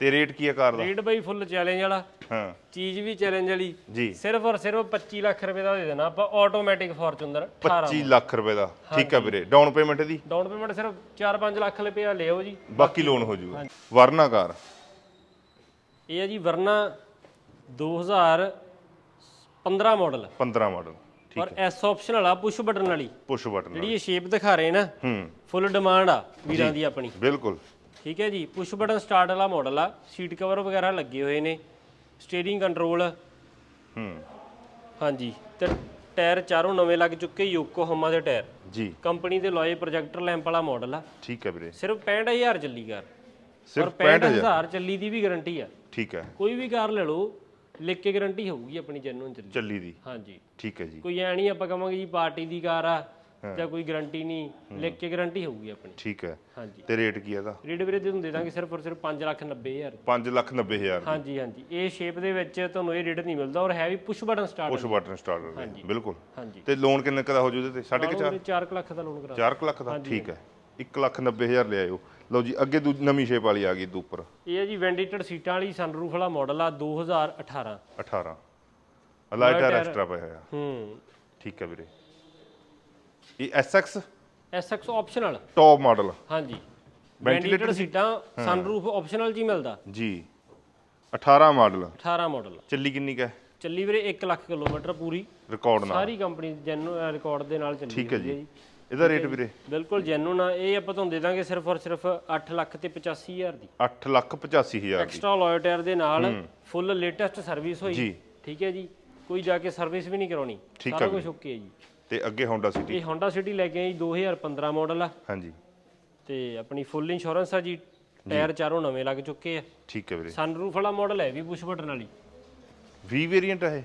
S1: ਤੇ ਰੇਟ ਕੀ ਹੈ ਕਾਰ ਦਾ?
S2: ਰੇਟ ਬਈ ਫੁੱਲ ਚੈਲੰਜ ਵਾਲਾ।
S1: ਹਾਂ।
S2: ਚੀਜ਼ ਵੀ ਚੈਲੰਜ ਵਾਲੀ।
S1: ਜੀ।
S2: ਸਿਰਫ ਔਰ ਸਿਰਫ 25 ਲੱਖ ਰੁਪਏ ਦਾ ਦੇ ਦੇਣਾ ਆਪਾਂ ਆਟੋਮੈਟਿਕ ਫੋਰਚੂਨਰ 18
S1: 25 ਲੱਖ। ਰੁਪਏ ਦਾ। ਠੀਕ ਹੈ ਵੀਰੇ। ਡਾਊਨ ਪੇਮੈਂਟ ਦੀ?
S2: ਡਾਊਨ ਪੇਮੈਂਟ ਸਿਰਫ 4-5 ਲੱਖ ਰੁਪਏ ਲਿਓ ਜੀ।
S1: ਬਾਕੀ ਲੋਨ ਹੋ ਜਾਊਗਾ ਵਰਨਾ ਕਾਰ?
S2: ਇਹ ਹੈ ਜੀ ਵਰਨਾ 2015 ਮਾਡਲ
S1: 15 ਮਾਡਲ
S2: ਔਰ ਐਸ ਆਪਸ਼ਨ ਵਾਲਾ ਪੁਸ਼ ਬਟਨ ਵਾਲੀ।
S1: ਪੁਸ਼ ਬਟਨ
S2: ਜਿਹੜੀ ਇਹ ਸ਼ੇਪ ਦਿਖਾ ਰਹੇ ਨਾ
S1: ਹੂੰ।
S2: ਫੁੱਲ ਡਿਮਾਂਡ ਆ ਵੀਰਾਂ ਦੀ ਆਪਣੀ।
S1: ਬਿਲਕੁਲ।
S2: ਠੀਕ ਹੈ ਜੀ। ਪੁਸ਼ ਬਟਨ ਸਟਾਰਟ ਵਾਲਾ ਮਾਡਲ ਆ। ਸੀਟ ਕਵਰ ਵਗੈਰਾ ਲੱਗੇ ਹੋਏ ਨੇ। ਸਟੀਅਰਿੰਗ ਕੰਟਰੋਲ
S1: ਹੂੰ।
S2: ਹਾਂਜੀ। ਤੇ ਟਾਇਰ ਚਾਰੋਂ ਨਵੇਂ ਲੱਗ ਚੁੱਕੇ ਯੋਕੋਹਾਮਾ ਦੇ ਟਾਇਰ।
S1: ਜੀ।
S2: ਕੰਪਨੀ ਦੇ ਲੋਏ ਪ੍ਰੋਜੈਕਟਰ ਲੈਂਪ ਵਾਲਾ ਮਾਡਲ ਆ।
S1: ਠੀਕ ਹੈ ਵੀਰੇ।
S2: ਸਿਰਫ 65000 ਚੱਲੀ ਕਾਰ।
S1: ਸਿਰਫ
S2: 65000 ਚੱਲੀ ਦੀ ਵੀ ਗਾਰੰਟੀ ਆ।
S1: ਠੀਕ ਹੈ।
S2: ਕੋਈ ਵੀ ਕਾਰ ਲੈ ਲਓ ਲਿਖ ਕੇ ਗਾਰੰਟੀ ਹੋਊਗੀ ਆਪਣੀ ਜੈਨੂਨ ਚੱਲੀ।
S1: ਚੱਲੀ ਦੀ।
S2: ਹਾਂਜੀ।
S1: ਠੀਕ ਹੈ ਜੀ।
S2: ਕੋਈ ਐ ਨਹੀਂ ਆਪਾਂ ਕਵਾਂਗੇ ਜੀ ਪਾਰਟੀ ਦੀ ਕਾਰ ਆ ਜਾਂ ਕੋਈ ਗਾਰੰਟੀ ਨਹੀਂ ਲਿਖ ਕੇ ਗਾਰੰਟੀ ਹੋਊਗੀ ਆਪਣੀ।
S1: ਠੀਕ ਹੈ।
S2: ਹਾਂਜੀ।
S1: ਤੇ ਰੇਟ ਕੀ ਹੈ ਇਹਦਾ?
S2: ਰੇਟ ਵੀਰੇ ਤੁਹਾਨੂੰ ਦੇ ਦਾਂਗੇ ਸਿਰਫ ਔਰ ਸਿਰਫ 5 ਲੱਖ 90 ਹਜ਼ਾਰ
S1: 5 ਲੱਖ 90 ਹਜ਼ਾਰ
S2: ਹਾਂਜੀ ਹਾਂਜੀ। ਇਹ ਸ਼ੇਪ ਦੇ ਵਿੱਚ ਤੁਹਾਨੂੰ ਇਹ ਰੇਟ ਨਹੀਂ ਮਿਲਦਾ ਔਰ ਹੈ ਵੀ push button start
S1: push button starter ਬਿਲਕੁਲ।
S2: ਹਾਂਜੀ।
S1: ਤੇ ਲੋਨ ਕਿੰਨੇ ਕੁ ਦਾ ਹੋ ਜੂ ਇਹਦੇ ਤੇ? 4.5
S2: 4 4 ਲੱਖ ਦਾ ਲੋਨ ਕਰਾ
S1: 4 ਲੱਖ ਦਾ? ਠੀਕ ਹੈ। 190000 ਲਿਆਇਓ ਲਓ ਜੀ ਅੱਗੇ ਦੂ ਨਵੀਂ ਸ਼ੇਪ ਵਾਲੀ ਆ ਗਈ ਦੂ ਉੱਪਰ।
S2: ਇਹ ਹੈ ਜੀ ਵੈਂਟੀਲੇਟਡ ਸੀਟਾਂ ਵਾਲੀ ਸਨਰੂਫ ਵਾਲਾ ਮਾਡਲ ਆ 2018
S1: 18 ਲਾਈਟਰ
S2: Lighter-
S1: ਐਕਸਟਰਾ ਪਿਆ ਹੋਇਆ।
S2: ਹੂੰ।
S1: ਠੀਕ ਹੈ ਵੀਰੇ। ਇਹ SX
S2: SX optional
S1: top model
S2: ਹਾਂਜੀ। ਵੈਂਟੀਲੇਟਡ ਸੀਟਾਂ ਸਨਰੂਫ ਆਪਸ਼ਨਲ ਜੀ ਮਿਲਦਾ।
S1: ਜੀ। 18 ਮਾਡਲ
S2: 18 ਮਾਡਲ
S1: ਚੱਲੀ ਕਿੰਨੀ ਕਾ
S2: ਚੱਲੀ ਵੀਰੇ 1 ਲੱਖ ਕਿਲੋਮੀਟਰ ਪੂਰੀ।
S1: ਰਿਕਾਰਡ ਨਾਲ।
S2: ਸਾਰੀ ਕੰਪਨੀ ਜੈਨੂ ਰਿਕਾਰਡ ਦੇ ਨਾਲ ਚੱਲੀ
S1: ਠੀਕ ਹੈ
S2: ਹੋਈ
S1: ਜੀ। ਇਹਦਾ ਰੇਟ ਵੀਰੇ?
S2: ਬਿਲਕੁਲ ਜੈਨੂਨ ਆ। ਇਹ ਆਪਾਂ ਤੁਹਾਨੂੰ ਦੇ ਦਾਂਗੇ ਸਿਰਫ ਔਰ ਸਿਰਫ 8 ਲੱਖ ਤੇ 85000 ਦੀ।
S1: 8 ਲੱਖ 85000 ਦੀ।
S2: ਐਕਸਟਰਾ ਲੋਇਰ ਟਾਇਰ ਦੇ ਨਾਲ ਫੁੱਲ ਲੇਟੈਸਟ ਸਰਵਿਸ ਹੋਈ।
S1: ਜੀ।
S2: ਠੀਕ ਹੈ ਜੀ। ਕੋਈ ਜਾ ਕੇ ਸਰਵਿਸ ਵੀ ਨਹੀਂ ਕਰਾਉਣੀ। ਸਾਰਾ ਕੁਝ ਓਕੇ ਹੈ ਜੀ।
S1: ਤੇ ਅੱਗੇ Honda City?
S2: ਇਹ Honda City ਲੈ ਕੇ ਆਈ 2015 ਮਾਡਲ ਆ।
S1: ਹਾਂਜੀ।
S2: ਤੇ ਆਪਣੀ ਫੁੱਲ ਇੰਸ਼ੋਰੈਂਸ ਆ ਜੀ। ਟਾਇਰ ਚਾਰੋਂ ਨਵੇਂ ਲੱਗ ਚੁੱਕੇ ਆ।
S1: ਠੀਕ ਹੈ ਵੀਰੇ।
S2: ਸਨਰੂਫ ਵਾਲਾ ਮਾਡਲ ਹੈ ਵੀ ਪੁਸ਼ ਬਟਨ ਵਾਲੀ।
S1: 20 ਵੇਰੀਐਂਟ ਹੈ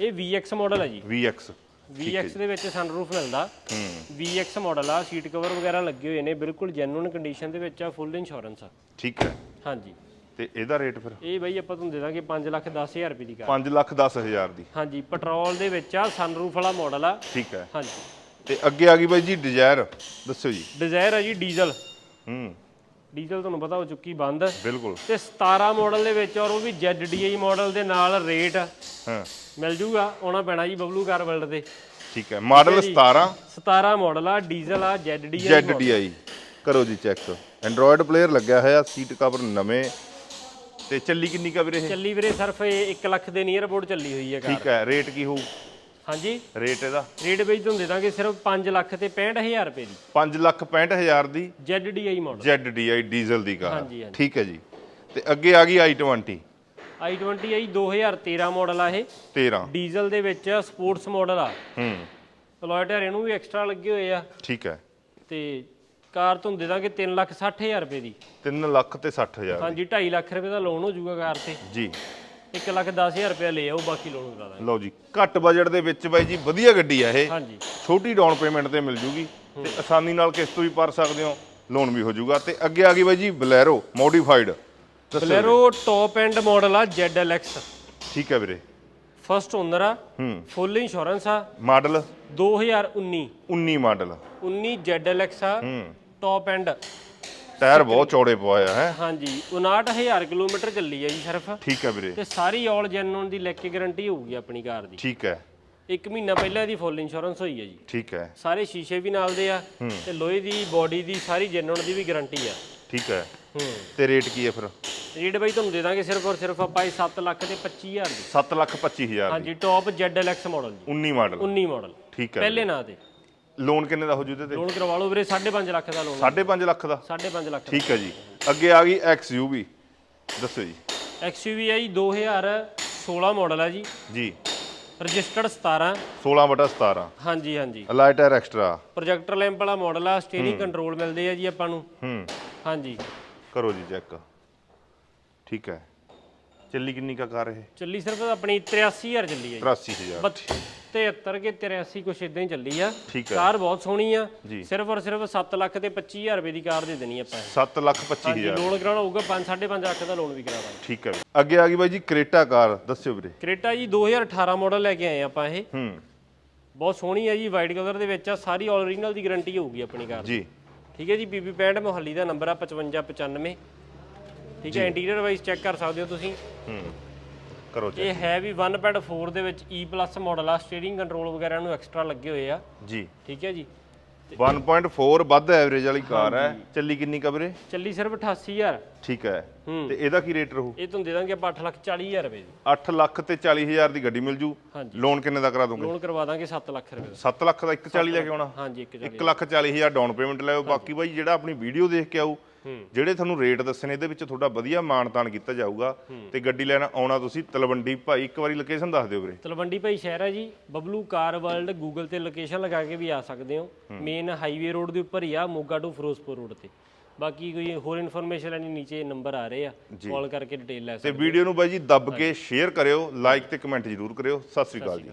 S2: ਇਹ? VX ਮਾਡਲ ਹੈ ਜੀ।
S1: VX
S2: VX ਦੇ ਵਿੱਚ ਸਨਰੂਫ ਮਿਲਦਾ।
S1: ਹੂੰ।
S2: VX ਮਾਡਲ ਆ ਸੀਟ ਕਵਰ ਵਗੈਰਾ ਲੱਗੇ ਹੋਏ ਨੇ ਬਿਲਕੁਲ ਜੈਨੂਨ ਕੰਡੀਸ਼ਨ ਦੇ ਵਿੱਚ ਆ ਫੁੱਲ ਇੰਸ਼ੋਰੈਂਸ ਆ।
S1: ਠੀਕ ਹੈ।
S2: ਹਾਂਜੀ।
S1: ਤੇ ਇਹਦਾ ਰੇਟ ਫਿਰ?
S2: ਇਹ ਬਈ ਆਪਾਂ ਤੁਹਾਨੂੰ ਦੇ ਦਾਂਗੇ 5 ਲੱਖ 10000 ਰੁਪਏ ਦੀ ਕਾਰ।
S1: 5 ਲੱਖ 10000 ਦੀ।
S2: ਹਾਂਜੀ ਪੈਟਰੋਲ ਦੇ ਵਿੱਚ ਆ ਸਨਰੂਫ ਵਾਲਾ ਮਾਡਲ ਆ।
S1: ਠੀਕ ਹੈ।
S2: ਹਾਂਜੀ।
S1: ਤੇ ਅੱਗੇ ਆ ਗਈ ਬਾਈ ਜੀ ਡਿਜ਼ਾਇਰ ਦੱਸਿਓ ਜੀ।
S2: ਡਿਜ਼ਾਇਰ ਆ ਜੀ ਡੀਜ਼ਲ
S1: ਹੂੰ।
S2: ਡੀਜ਼ਲ ਤੁਹਾਨੂੰ ਪਤਾ ਹੋ ਚੁੱਕੀ ਬੰਦ।
S1: ਬਿਲਕੁਲ।
S2: ਤੇ 17 ਮਾਡਲ ਦੇ ਵਿੱਚ ਔਰ ਉਹ ਵੀ ZDI ਮਾਡਲ ਦੇ ਨਾਲ ਰੇਟ
S1: ਹਾਂ।
S2: ਮਿਲ ਜੂਗਾ ਆਉਣਾ ਪੈਣਾ ਜੀ ਬਬਲੂ ਕਾਰ ਵਰਲਡ ਤੇ।
S1: ਠੀਕ ਹੈ। ਮਾਡਲ 17
S2: 17 ਮਾਡਲ ਆ ਡੀਜ਼ਲ ਆ ZDI
S1: ZDI ਕਰੋ ਜੀ ਚੈੱਕ ਐਂਡਰੋਇਡ ਪਲੇਅਰ ਲੱਗਿਆ ਹੋਇਆ ਸੀਟ ਕਵਰ ਨਵੇਂ। ਤੇ ਚੱਲੀ ਕਿੰਨੀ ਕਾ ਵੀਰੇ ਇਹ?
S2: ਚੱਲੀ ਵੀਰੇ ਸਿਰਫ ਇਹ 1 ਲੱਖ ਦੇ ਨੀਅਰ ਅਬਾਊਟ ਚੱਲੀ ਹੋਈ ਹੈ ਕਾਰ।
S1: ਠੀਕ ਹੈ। ਰੇਟ ਕੀ ਹੋਊ?
S2: ਹਾਂਜੀ?
S1: ਰੇਟ ਇਹਦਾ।
S2: ਰੇਟ ਬਈ ਤੁਹਾਨੂੰ ਦੇ ਦਾਂਗੇ ਸਿਰਫ 5 ਲੱਖ ਤੇ 65000 ਰੁਪਏ ਦੀ।
S1: 5 ਲੱਖ 65000 ਦੀ
S2: ZDI ਮਾਡਲ
S1: ZDI ਡੀਜ਼ਲ ਦੀ ਕਾਰ।
S2: ਹਾਂਜੀ, ਹਾਂਜੀ।
S1: ਠੀਕ ਹੈ ਜੀ। ਤੇ ਅੱਗੇ ਆ ਗਈ i20
S2: i20 ਆਈ 2013 ਮਾਡਲ ਆ ਇਹ।
S1: 13
S2: ਡੀਜ਼ਲ ਦੇ ਵਿੱਚ ਸਪੋਰਟਸ ਮਾਡਲ ਆ।
S1: ਹੂੰ।
S2: ਟਾਇਰ ਇਹਨੂੰ ਵੀ ਐਕਸਟਰਾ ਲੱਗੇ ਹੋਏ ਆ।
S1: ਠੀਕ ਹੈ।
S2: ਤੇ ਕਾਰ ਤੁਹਾਨੂੰ ਦੇ ਦਾਂਗੇ 3 ਲੱਖ 60000 ਰੁਪਏ ਦੀ।
S1: 3 ਲੱਖ ਤੇ 60000
S2: ਹਾਂਜੀ 2.5 ਲੱਖ ਰੁਪਏ ਦਾ ਲੋਨ ਹੋ ਜਾਊਗਾ ਕਾਰ ਤੇ।
S1: ਜੀ।
S2: 1 ਲੱਖ 10000 ਰੁਪਏ ਲੈ ਆਓ ਬਾਕੀ ਲੋਨ ਕਰਾ ਦਾਂਗੇ।
S1: ਲਓ ਜੀ ਘੱਟ ਬਜਟ ਦੇ ਵਿੱਚ ਬਾਈ ਜੀ ਵਧੀਆ ਗੱਡੀ ਆ ਇਹ।
S2: ਹਾਂਜੀ।
S1: ਛੋਟੀ ਡਾਊਨ ਪੇਮੈਂਟ ਤੇ ਮਿਲ ਜੂਗੀ ਤੇ ਆਸਾਨੀ ਨਾਲ ਕਿਸ਼ਤ ਵੀ ਭਰ ਸਕਦੇ ਹੋ ਲੋਨ ਵੀ ਹੋ ਜਾਊਗਾ ਤੇ ਅੱਗੇ ਆ ਗਈ ਬਾਈ ਜੀ Bolero modified
S2: Bolero top end model ਆ ZLX
S1: ਠੀਕ ਹੈ ਵੀਰੇ।
S2: ਫਸਟ ਓਨਰ ਆ ਫੁੱਲ ਇੰਸ਼ੋਰੈਂਸ ਆ।
S1: ਮਾਡਲ
S2: 2019
S1: 19 ਮਾਡਲ
S2: 19 ZLX ਆ ਟੌਪ ਐਂਡ
S1: ਟਾਇਰ ਬਹੁਤ ਚੌੜੇ ਪਵਾਇਆ ਹੈ?
S2: ਹਾਂਜੀ 59000 ਕਿਲੋਮੀਟਰ ਚੱਲੀ ਆ ਜੀ ਸਿਰਫ।
S1: ਠੀਕ ਹੈ ਵੀਰੇ।
S2: ਤੇ ਸਾਰੀ ਆਲ ਜੈਨੂਨ ਦੀ ਲੈ ਕੇ ਗਾਰੰਟੀ ਹੋਊਗੀ ਆਪਣੀ ਕਾਰ ਦੀ।
S1: ਠੀਕ ਹੈ।
S2: ਇੱਕ ਮਹੀਨਾ ਪਹਿਲਾਂ ਇਹਦੀ ਫੁੱਲ ਇੰਸ਼ੋਰੈਂਸ ਹੋਈ ਹੈ ਜੀ।
S1: ਠੀਕ ਹੈ।
S2: ਸਾਰੇ ਸ਼ੀਸ਼ੇ ਵੀ ਨਾਲ ਦੇ ਆ ਤੇ ਲੋਹੇ ਦੀ ਬਾਡੀ ਦੀ ਸਾਰੀ ਜੈਨੂਨ ਦੀ ਵੀ ਗਾਰੰਟੀ ਆ।
S1: ਠੀਕ ਹੈ।
S2: ਹੂੰ।
S1: ਤੇ ਰੇਟ ਕੀ ਹੈ ਫਿਰ?
S2: ਰੇਟ ਬਈ ਤੁਹਾਨੂੰ ਦੇ ਦਾਂਗੇ ਸਿਰਫ ਔਰ ਸਿਰਫ ਆਪਾਂ ਇਹ 7 ਲੱਖ ਤੇ 25000 ਦੀ।
S1: 7 ਲੱਖ 25000
S2: ਹਾਂਜੀ ਟੌਪ ZLX ਮਾਡਲ ਜੀ।
S1: 19 ਮਾਡਲ
S2: 19 ਮਾਡਲ
S1: ਠੀਕ ਹੈ
S2: ਪਹਿਲੇ ਨਾਂ ਤੇ।
S1: ਲੋਨ ਕਿੰਨੇ ਦਾ ਹੋ ਜੂ ਇਹਦੇ ਤੇ?
S2: ਲੋਨ ਕਰਵਾ ਲਓ ਵੀਰੇ 5.5 ਲੱਖ ਦਾ ਲੋਨ
S1: 5.5 ਲੱਖ ਦਾ?
S2: 5.5 ਲੱਖ
S1: ਠੀਕ ਹੈ ਜੀ। ਅੱਗੇ ਆ ਗਈ XUV ਦੱਸੋ ਜੀ।
S2: XUV ਆ ਜੀ 2016 ਮਾਡਲ ਆ ਜੀ।
S1: ਜੀ।
S2: ਰਜਿਸਟਰਡ 17
S1: 16 ਬਟਾ 17
S2: ਹਾਂਜੀ ਹਾਂਜੀ।
S1: ਅਲਾਈਟਰ ਐਕਸਟਰਾ
S2: ਪ੍ਰੋਜੈਕਟਰ ਲੈਂਪ ਵਾਲਾ ਮਾਡਲ ਆ ਸਟੀਅਰਿੰਗ ਕੰਟਰੋਲ ਮਿਲਦੇ ਆ ਜੀ ਆਪਾਂ ਨੂੰ।
S1: ਹੂੰ।
S2: ਹਾਂਜੀ।
S1: ਕਰੋ ਜੀ ਚੈੱਕ ਠੀਕ ਹੈ। ਚੱਲੀ ਕਿੰਨੀ ਕਾ ਕਾਰ ਇਹ?
S2: ਚੱਲੀ ਸਿਰਫ ਆਪਣੀ 83000 ਚੱਲੀ ਆ ਜੀ।
S1: 83000
S2: 73 ਕੇ 83 ਕੁਛ ਇਦਾਂ ਹੀ ਚੱਲੀ ਆ।
S1: ਠੀਕ ਹੈ।
S2: ਕਾਰ ਬਹੁਤ ਸੋਹਣੀ ਆ। ਸਿਰਫ ਔਰ ਸਿਰਫ 7 ਲੱਖ ਤੇ 25000 ਰੁਪਏ ਦੀ ਕਾਰ ਦੇ ਦੇਣੀ ਆਪਾਂ
S1: 7 ਲੱਖ
S2: ਹਾਂਜੀ
S1: 25000
S2: ਲੋਨ ਕਰਾਉਣਾ ਹੋਊਗਾ 5 5.5 ਲੱਖ ਦਾ ਲੋਨ ਵੀ ਕਰਾ ਦਾਂਗੇ
S1: ਠੀਕ ਹੈ ਅੱਗੇ ਆ ਗਈ ਬਾਈ ਜੀ ਕ੍ਰੇਟਾ ਕਾਰ ਦੱਸਿਓ ਵੀਰੇ।
S2: ਕ੍ਰੇਟਾ ਜੀ 2018 ਮਾਡਲ ਲੈ ਕੇ ਆਏ ਆਪਾਂ ਇਹ।
S1: ਹੂੰ।
S2: ਬਹੁਤ ਸੋਹਣੀ ਹੈ ਜੀ ਵਾਈਟ ਕਲਰ ਦੇ ਵਿੱਚ ਆ ਸਾਰੀ ਓਰੀਜਨਲ ਦੀ ਗਾਰੰਟੀ ਹੋਊਗੀ ਆਪਣੀ ਕਾਰ ਦੀ।
S1: ਜੀ।
S2: ਠੀਕ ਹੈ ਜੀ ਪੀਪੀ ਪੈਂਟ ਮੋਹਾਲੀ ਦਾ ਨੰਬਰ ਆ 5595 ਠੀਕ ਹੈ ਇੰਟੀਰੀਅਰ ਵਾਈਜ਼ ਚੈੱਕ ਕਰ ਸਕਦੇ ਹੋ ਤੁਸੀਂ।
S1: ਹੂੰ। ਕਰੋ ਜੀ
S2: ਇਹ ਹੈ ਵੀ 1.4 ਦੇ ਵਿੱਚ E ਮਾਡਲ ਆ ਸਟੀਅਰਿੰਗ ਕੰਟਰੋਲ ਵਗੈਰਾ ਨੂੰ ਐਕਸਟਰਾ ਲੱਗੇ ਹੋਏ ਆ।
S1: ਜੀ।
S2: ਠੀਕ ਹੈ ਜੀ?
S1: 1.4 ਵੱਧ ਐਵਰੇਜ ਵਾਲੀ ਕਾਰ ਹੈ। ਚੱਲੀ ਕਿੰਨੀ ਕਬਰੇ
S2: ਚੱਲੀ ਸਿਰਫ 88000
S1: ਠੀਕ ਹੈ। ਤੇ ਇਹਦਾ ਕੀ ਰੇਟ ਰਹੂ?
S2: ਇਹ ਤੁਹਾਨੂੰ ਦੇ ਦਾਂਗੇ ਆਪਾਂ 8 ਲੱਖ 40000 ਰੁਪਏ ਦੀ।
S1: 8 ਲੱਖ ਤੇ 40000 ਦੀ ਗੱਡੀ ਮਿਲ ਜੂ।
S2: ਹਾਂਜੀ।
S1: ਲੋਨ ਕਿੰਨੇ ਦਾ ਕਰਾ ਦੋਗੇ?
S2: ਲੋਨ ਕਰਵਾ ਦਾਂਗੇ 7 ਲੱਖ ਰੁਪਏ ਦਾ।
S1: 7 ਲੱਖ ਦਾ 140 ਲੈ ਕੇ ਆਉਣਾ?
S2: ਹਾਂਜੀ ਇੱਕ ਚੱਲੀ
S1: 1 ਲੱਖ 40000 ਡਾਊਨ ਪੇਮੈਂਟ ਲਿਓ ਬਾਕੀ ਬਾਈ ਜਿਹੜਾ ਆਪਣੀ ਵੀਡੀਓ ਦੇਖ ਕੇ ਆਊ। ਜਿਹੜੇ ਤੁਹਾਨੂੰ ਰੇਟ ਦੱਸਣੇ ਇਹਦੇ ਵਿੱਚ ਤੁਹਾਡਾ ਵਧੀਆ ਮਾਨਤਾਨ ਕੀਤਾ ਜਾਊਗਾ ਤੇ ਗੱਡੀ ਲੈਣ ਆਉਣਾ ਤੁਸੀਂ ਤਲਵੰਡੀ ਭਾਈ ਇੱਕ ਵਾਰੀ ਲੋਕੇਸ਼ਨ ਦੱਸ ਦਿਓ ਵੀਰੇ।
S2: ਤਲਵੰਡੀ ਭਾਈ ਸ਼ਹਿਰ ਹੈ ਜੀ ਬਬਲੂ ਕਾਰ ਵਰਲਡ ਗੂਗਲ ਤੇ ਲੋਕੇਸ਼ਨ ਲਗਾ ਕੇ ਵੀ ਆ ਸਕਦੇ ਹੋ। ਮੇਨ ਹਾਈਵੇ ਰੋਡ ਦੇ ਉੱਪਰ ਹੀ ਆ ਮੋਗਾ ਟੂ ਫਿਰੋਜ਼ਪੁਰ ਰੋਡ ਤੇ। ਬਾਕੀ ਕੋਈ ਹੋਰ ਇਨਫੋਰਮੇਸ਼ਨ ਲੈਣੀ ਨੀਚੇ ਨੰਬਰ ਆ ਰਹੇ ਆ ਕਾਲ ਕਰਕੇ ਡਿਟੇਲ ਲੈ
S1: ਤੇ
S2: ਸਕਦੇ
S1: ਵੀਡੀਓ ਨੂੰ ਬਾਈ ਜੀ ਦੱਬ ਕੇ ਸ਼ੇਅਰ ਕਰਿਓ ਲਾਈਕ ਤੇ ਕਮੈਂਟ ਜ਼ਰੂਰ ਕਰਿਓ। ਸਤਿ ਸ੍ਰੀ ਅਕਾਲ ਜੀ।